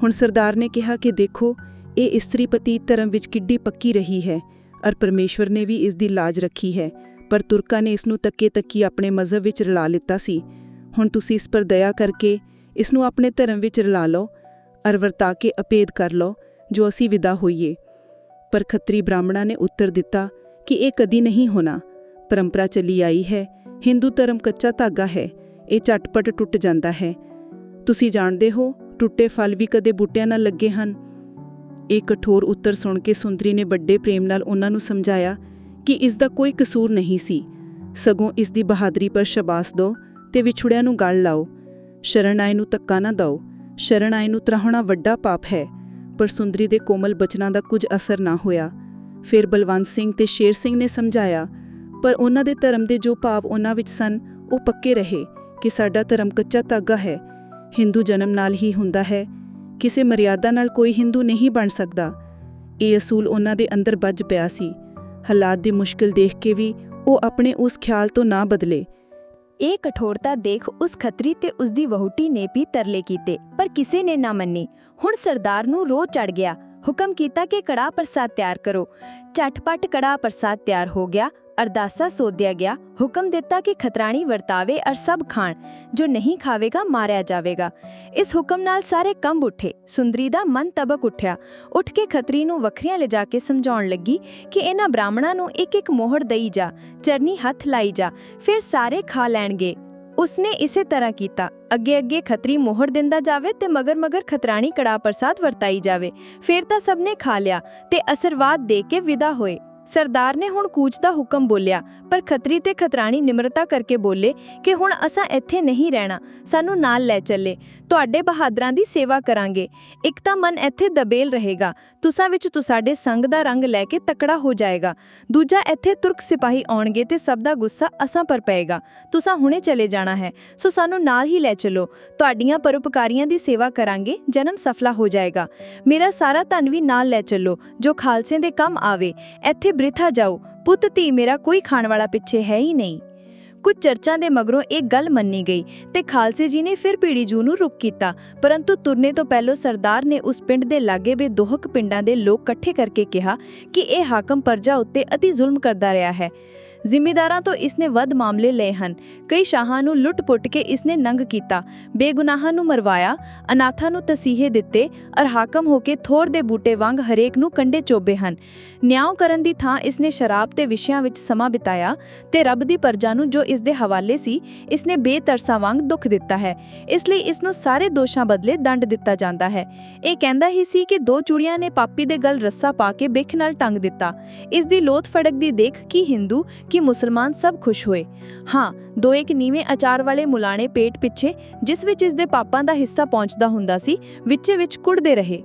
ਹੁਣ ਸਰਦਾਰ ਨੇ ਕਿਹਾ ਕਿ ਦੇਖੋ, ਇਹ ਇਸਤਰੀ ਪਤੀ ਧਰਮ ਵਿੱਚ ਕਿੱਡੀ ਪੱਕੀ ਰਹੀ ਹੈ ਅਰ ਪਰਮੇਸ਼ਵਰ ਨੇ ਵੀ ਇਸ ਦੀ ਲਾਜ ਰੱਖੀ ਹੈ, ਪਰ ਤੁਰਕਾਂ ਨੇ ਇਸ ਨੂੰ ਤੱਕੇ ਤੱਕੀ ਆਪਣੇ ਮਜ਼ਹਬ ਵਿੱਚ ਰਲਾ ਲਿੱਤਾ ਸੀ। ਹੁਣ ਤੁਸੀਂ ਇਸ ਪਰ ਦਇਆ ਕਰਕੇ ਇਸ ਨੂੰ ਆਪਣੇ ਧਰਮ ਵਿੱਚ ਰਲਾ ਲਓ, ਅਰ ਵਰਤਾ ਕੇ ਅਪੇਦ ਕਰ ਲਓ, ਜੋ ਅਸੀਂ ਵਿਦਾ ਹੋਈਏ। ਪਰ ਖੱਤਰੀ ਬ੍ਰਾਹਮਣਾਂ ਨੇ ਉੱਤਰ ਦਿੱਤਾ ਕਿ ਇਹ ਕਦੀ ਨਹੀਂ ਹੋਣਾ। ਪਰੰਪਰਾ ਚੱਲੀ ਆਈ ਹੈ, ਹਿੰਦੂ ਧਰਮ ਕੱਚਾ ਧਾਗਾ ਹੈ ਇਹ ਝਟਪਟ ਟੁੱਟ ਜਾਂਦਾ ਹੈ। ਤੁਸੀਂ ਜਾਣਦੇ ਹੋ, ਟੁੱਟੇ ਫਲ ਵੀ ਕਦੇ ਬੂਟਿਆਂ ਨਾਲ ਲੱਗੇ ਹਨ। ਇਹ ਕਠੋਰ ਉੱਤਰ ਸੁਣ ਕੇ ਸੁੰਦਰੀ ਨੇ ਵੱਡੇ ਪ੍ਰੇਮ ਨਾਲ ਉਹਨਾਂ ਨੂੰ ਸਮਝਾਇਆ ਕਿ ਇਸ ਦਾ ਕੋਈ ਕਸੂਰ ਨਹੀਂ ਸੀ। ਸਗੋਂ ਇਸ ਦੀ ਬਹਾਦਰੀ ਪਰ ਸ਼ਬਾਸ ਦਿਓ ਤੇ ਵਿਛੜਿਆਂ ਨੂੰ ਗਲ ਲਾਓ। ਸ਼ਰਨ ਆਏ ਨੂੰ ਧੱਕਾ ਨਾ ਦਿਓ। ਸ਼ਰਨ ਆਏ ਨੂੰ ਤਰਾਹਣਾ ਵੱਡਾ ਪਾਪ ਹੈ, ਪਰ ਸੁੰਦਰੀ ਦੇ ਕੋਮਲ ਬਚਨਾਂ ਦਾ ਕੁਝ ਅਸਰ ਨਾ ਹੋਇਆ। ਫਿਰ ਬਲਵੰਤ ਸਿੰਘ ਤੇ ਸ਼ੇਰ ਸਿੰਘ ਨੇ ਸਮਝਾਇਆ, ਪਰ ਉਹਨਾਂ ਦੇ ਧਰਮ ਦੇ ਜੋ ਭਾਵ ਉਹਨਾਂ ਵਿੱਚ ਸਨ, ਉਹ ਪੱਕੇ ਰਹੇ। ਕਿ ਸਾਡਾ ਧਰਮ ਕੱਚਾ ਧਾਗਾ ਹੈ। ਹਿੰਦੂ ਜਨਮ ਨਾਲ ਹੀ ਹੁੰਦਾ ਹੈ। ਕਿਸੇ ਮਰਿਆਦਾ ਨਾਲ ਕੋਈ ਹਿੰਦੂ ਨਹੀਂ ਬਣ ਸਕਦਾ। ਇਹ ਅਸੂਲ ਉਹਨਾਂ ਦੇ ਅੰਦਰ ਵੱਜ ਪਿਆ ਸੀ। ਹਾਲਾਤ ਦੀ ਮੁਸ਼ਕਿਲ ਦੇਖ ਕੇ ਵੀ ਉਹ ਆਪਣੇ ਉਸ ਖਿਆਲ ਤੋਂ ਨਾ ਬਦਲੇ। ਇਹ ਕਠੋਰਤਾ ਦੇਖ ਉਸ ਖੱਤਰੀ ਤੇ ਉਸ ਦੀ ਵਹੁਟੀ ਨੇ ਵੀ ਤਰਲੇ ਕੀਤੇ, ਪਰ ਕਿਸੇ ਨੇ ਨਾ ਮੰਨੀ। ਹੁਣ ਸਰਦਾਰ ਨੂੰ ਰੋਹ ਚੜ ਗਿਆ। ਹੁਕਮ ਕੀਤਾ ਕਿ ਕੜਾ ਪ੍ਰਸਾਦ ਤਿਆਰ ਕਰੋ। ਝਟਪਟ ਕੜਾ ਪ੍ਰਸਾਦ ਤਿਆਰ ਹੋ ਗਿਆ। ਅਰਦਾਸਾ ਸੋਧਿਆ ਗਿਆ, ਹੁਕਮ ਦਿੱਤਾ ਕਿ ਖਤਰਾਣੀ ਵਰਤਾਵੇ ਅਰ ਸਭ ਖਾਣ, ਜੋ ਨਹੀਂ ਖਾਵੇਗਾ ਮਾਰਿਆ ਜਾਵੇਗਾ। ਇਸ ਹੁਕਮ ਨਾਲ ਸਾਰੇ ਕੰਬ ਉੱਠੇ। ਸੁੰਦਰੀ ਦਾ ਮਨ ਤਬਕ ਉੱਠਿਆ। ਉੱਠ ਕੇ ਖਤਰੀ ਨੂੰ ਵੱਖਰੀਆਂ ਲਿਜਾ ਕੇ ਸਮਝਾਉਣ ਲੱਗੀ ਕਿ ਇਹਨਾਂ ਬ੍ਰਾਹਮਣਾਂ ਨੂੰ ਇੱਕ ਇੱਕ ਮੋਹਰ ਦਈ ਜਾ, ਚਰਨੀ ਹੱਥ ਲਾਈ ਜਾ, ਫਿਰ ਸਾਰੇ ਖਾ ਲੈਣਗੇ। ਉਸਨੇ ਇਸੇ ਤਰ੍ਹਾਂ ਕੀਤਾ। ਅੱਗੇ ਅੱਗੇ ਖਤਰੀ ਮੋਹਰ ਦਿੰਦਾ ਜਾਵੇ ਤੇ ਮਗਰ ਮਗਰ ਖਤਰਾਣੀ ਕੜਾ ਪ੍ਰਸਾਦ ਵਰਤਾਈ ਜਾਵੇ। ਫਿਰ ਤਾਂ ਸਭ ਨੇ ਖਾ ਲਿਆ ਤੇ ਅਸਰਵਾਦ ਦੇ ਕੇ ਵਿਦਾ ਹੋਏ। ਸਰਦਾਰ ਨੇ ਹੁਣ ਕੂਚ ਦਾ ਹੁਕਮ ਬੋਲਿਆ, ਪਰ ਖਤਰੀ ਤੇ ਖਤਰਾਣੀ ਨਿਮਰਤਾ ਕਰਕੇ ਬੋਲੇ ਕਿ ਹੁਣ ਅਸਾਂ ਇੱਥੇ ਨਹੀਂ ਰਹਿਣਾ, ਸਾਨੂੰ ਨਾਲ ਲੈ ਚੱਲੇ, ਤੁਹਾਡੇ ਬਹਾਦਰਾਂ ਦੀ ਸੇਵਾ ਕਰਾਂਗੇ। ਇੱਕ ਤਾਂ ਮਨ ਇੱਥੇ ਦਬੇਲ ਰਹੇਗਾ, ਤੁਸਾਂ ਵਿੱਚ ਤੁਸਾਡੇ ਸੰਗ ਦਾ ਰੰਗ ਲੈ ਕੇ ਤਕੜਾ ਹੋ ਜਾਏਗਾ। ਦੂਜਾ ਇੱਥੇ ਤੁਰਕ ਸਿਪਾਹੀ ਆਉਣਗੇ ਤੇ ਸਭ ਦਾ ਗੁੱਸਾ ਅਸਾਂ ਪਰ ਪਏਗਾ। ਤੁਸਾਂ ਹੁਣੇ ਚਲੇ ਜਾਣਾ ਹੈ, ਸੋ ਸਾਨੂੰ ਨਾਲ ਹੀ ਲੈ ਚਲੋ। ਤੁਹਾਡੀਆਂ ਪਰਉਪਕਾਰੀਆਂ ਦੀ ਸੇਵਾ ਕਰਾਂਗੇ, ਜਨਮ ਸਫਲਾ ਹੋ ਜਾਏਗਾ। ਮੇਰਾ ਸਾਰਾ ਧਨ ਵੀ ਨਾਲ ਲੈ ਚੱਲੋ, ਜੋ ਖਾਲਸੇ ਦੇ ਕੰਮ ਆਵੇ। ਇੱਥੇ ਬ੍ਰਿਥਾ ਜਾਓ ਪੁੱਤ ਧੀ ਮੇਰਾ ਕੋਈ ਖਾਣ ਵਾਲਾ ਪਿੱਛੇ ਹੈ ਹੀ ਨਹੀਂ। ਕੁਝ ਚਰਚਾ ਦੇ ਮਗਰੋਂ ਇਹ ਗੱਲ ਮੰਨੀ ਗਈ ਤੇ ਖਾਲਸੇ ਜੀ ਨੇ ਫਿਰ ਪੀੜੀ ਜੂ ਨੂੰ ਰੁਕ ਕੀਤਾ। ਪਰੰਤੂ ਤੁਰਨੇ ਤੋਂ ਪਹਿਲਾਂ ਸਰਦਾਰ ਨੇ ਉਸ ਪਿੰਡ ਦੇ ਲਾਗੇ ਬੇ ਦੋਹਕ ਪਿੰਡਾਂ ਦੇ ਲੋਕ ਇਕੱਠੇ ਕਰਕੇ ਕਿਹਾ ਕਿ ਇਹ ਹਾਕਮ ਪਰਜਾ ਉੱਤੇ ਅਤੀ ਜ਼ੁਲਮ ਕਰਦਾ ਰਿਹਾ ਹੈ। ਜ਼ਿਮੀਦਾਰਾਂ ਤੋਂ ਇਸਨੇ ਵੱਧ ਮਾਮਲੇ ਲਏ ਹਨ। ਕਈ ਸ਼ਾਹਾਂ ਨੂੰ ਲੁੱਟ-ਪੁੱਟ ਕੇ ਇਸਨੇ ਨੰਗ ਕੀਤਾ। ਬੇਗੁਨਾਹਾਂ ਨੂੰ ਮਰਵਾਇਆ, ਅਨਾਥਾਂ ਨੂੰ ਤਸੀਹੇ ਦਿੱਤੇ ਅਰ ਹਾਕਮ ਹੋ ਕੇ ਥੋਰ ਦੇ ਬੂਟੇ ਵਾਂਗ ਹਰੇਕ ਨੂੰ ਕੰਡੇ ਚੋਬੇ ਹਨ। ਨਿਆਂ ਕਰਨ ਦੀ ਥਾਂ ਇਸਨੇ ਸ਼ਰਾਬ ਤੇ ਵਿਸ਼ਿਆਂ ਵਿੱਚ ਸਮਾਂ ਬਿਤਾਇਆ ਤੇ ਰੱਬ ਦੀ ਪਰਜਾ ਨੂੰ ਜੋ ਇਸ ਦੇ ਹਵਾਲੇ ਸੀ, ਇਸਨੇ ਬੇਤਰਸਾ ਵਾਂਗ ਦੁੱਖ ਦਿੱਤਾ ਹੈ। ਇਸ ਲਈ ਇਸ ਨੂੰ ਸਾਰੇ ਦੋਸ਼ਾਂ ਬਦਲੇ ਦੰਡ ਦਿੱਤਾ ਜਾਂਦਾ ਹੈ। ਇਹ ਕਹਿੰਦਾ ਹੀ ਸੀ ਕਿ ਦੋ ਚੂੜੀਆਂ ਨੇ ਪਾਪੀ ਦੇ ਗਲ ਰੱਸਾ ਪਾ ਕੇ ਬਿਖ ਨਾਲ ਟੰਗ ਦਿੱਤਾ। ਇਸ ਦੀ ਲੋਥ ਫੜਕਦੀ ਦੇਖ ਕੀ ਹਿੰਦੂ, ਕਿ ਮੁਸਲਮਾਨ ਸਭ ਖੁਸ਼ ਹੋਏ। ਹਾਂ, ਦੋ ਇੱਕ ਨੀਵੇਂ ਅਚਾਰ ਵਾਲੇ ਮੁਲਾਣੇ ਪੇਟ ਪਿੱਛੇ, ਜਿਸ ਵਿੱਚ ਇਸ ਦੇ ਪਾਪਾਂ ਦਾ ਹਿੱਸਾ ਪਹੁੰਚਦਾ ਹੁੰਦਾ ਸੀ, ਵਿੱਚੇ ਵਿੱਚ ਕੁੜਦੇ ਰਹੇ।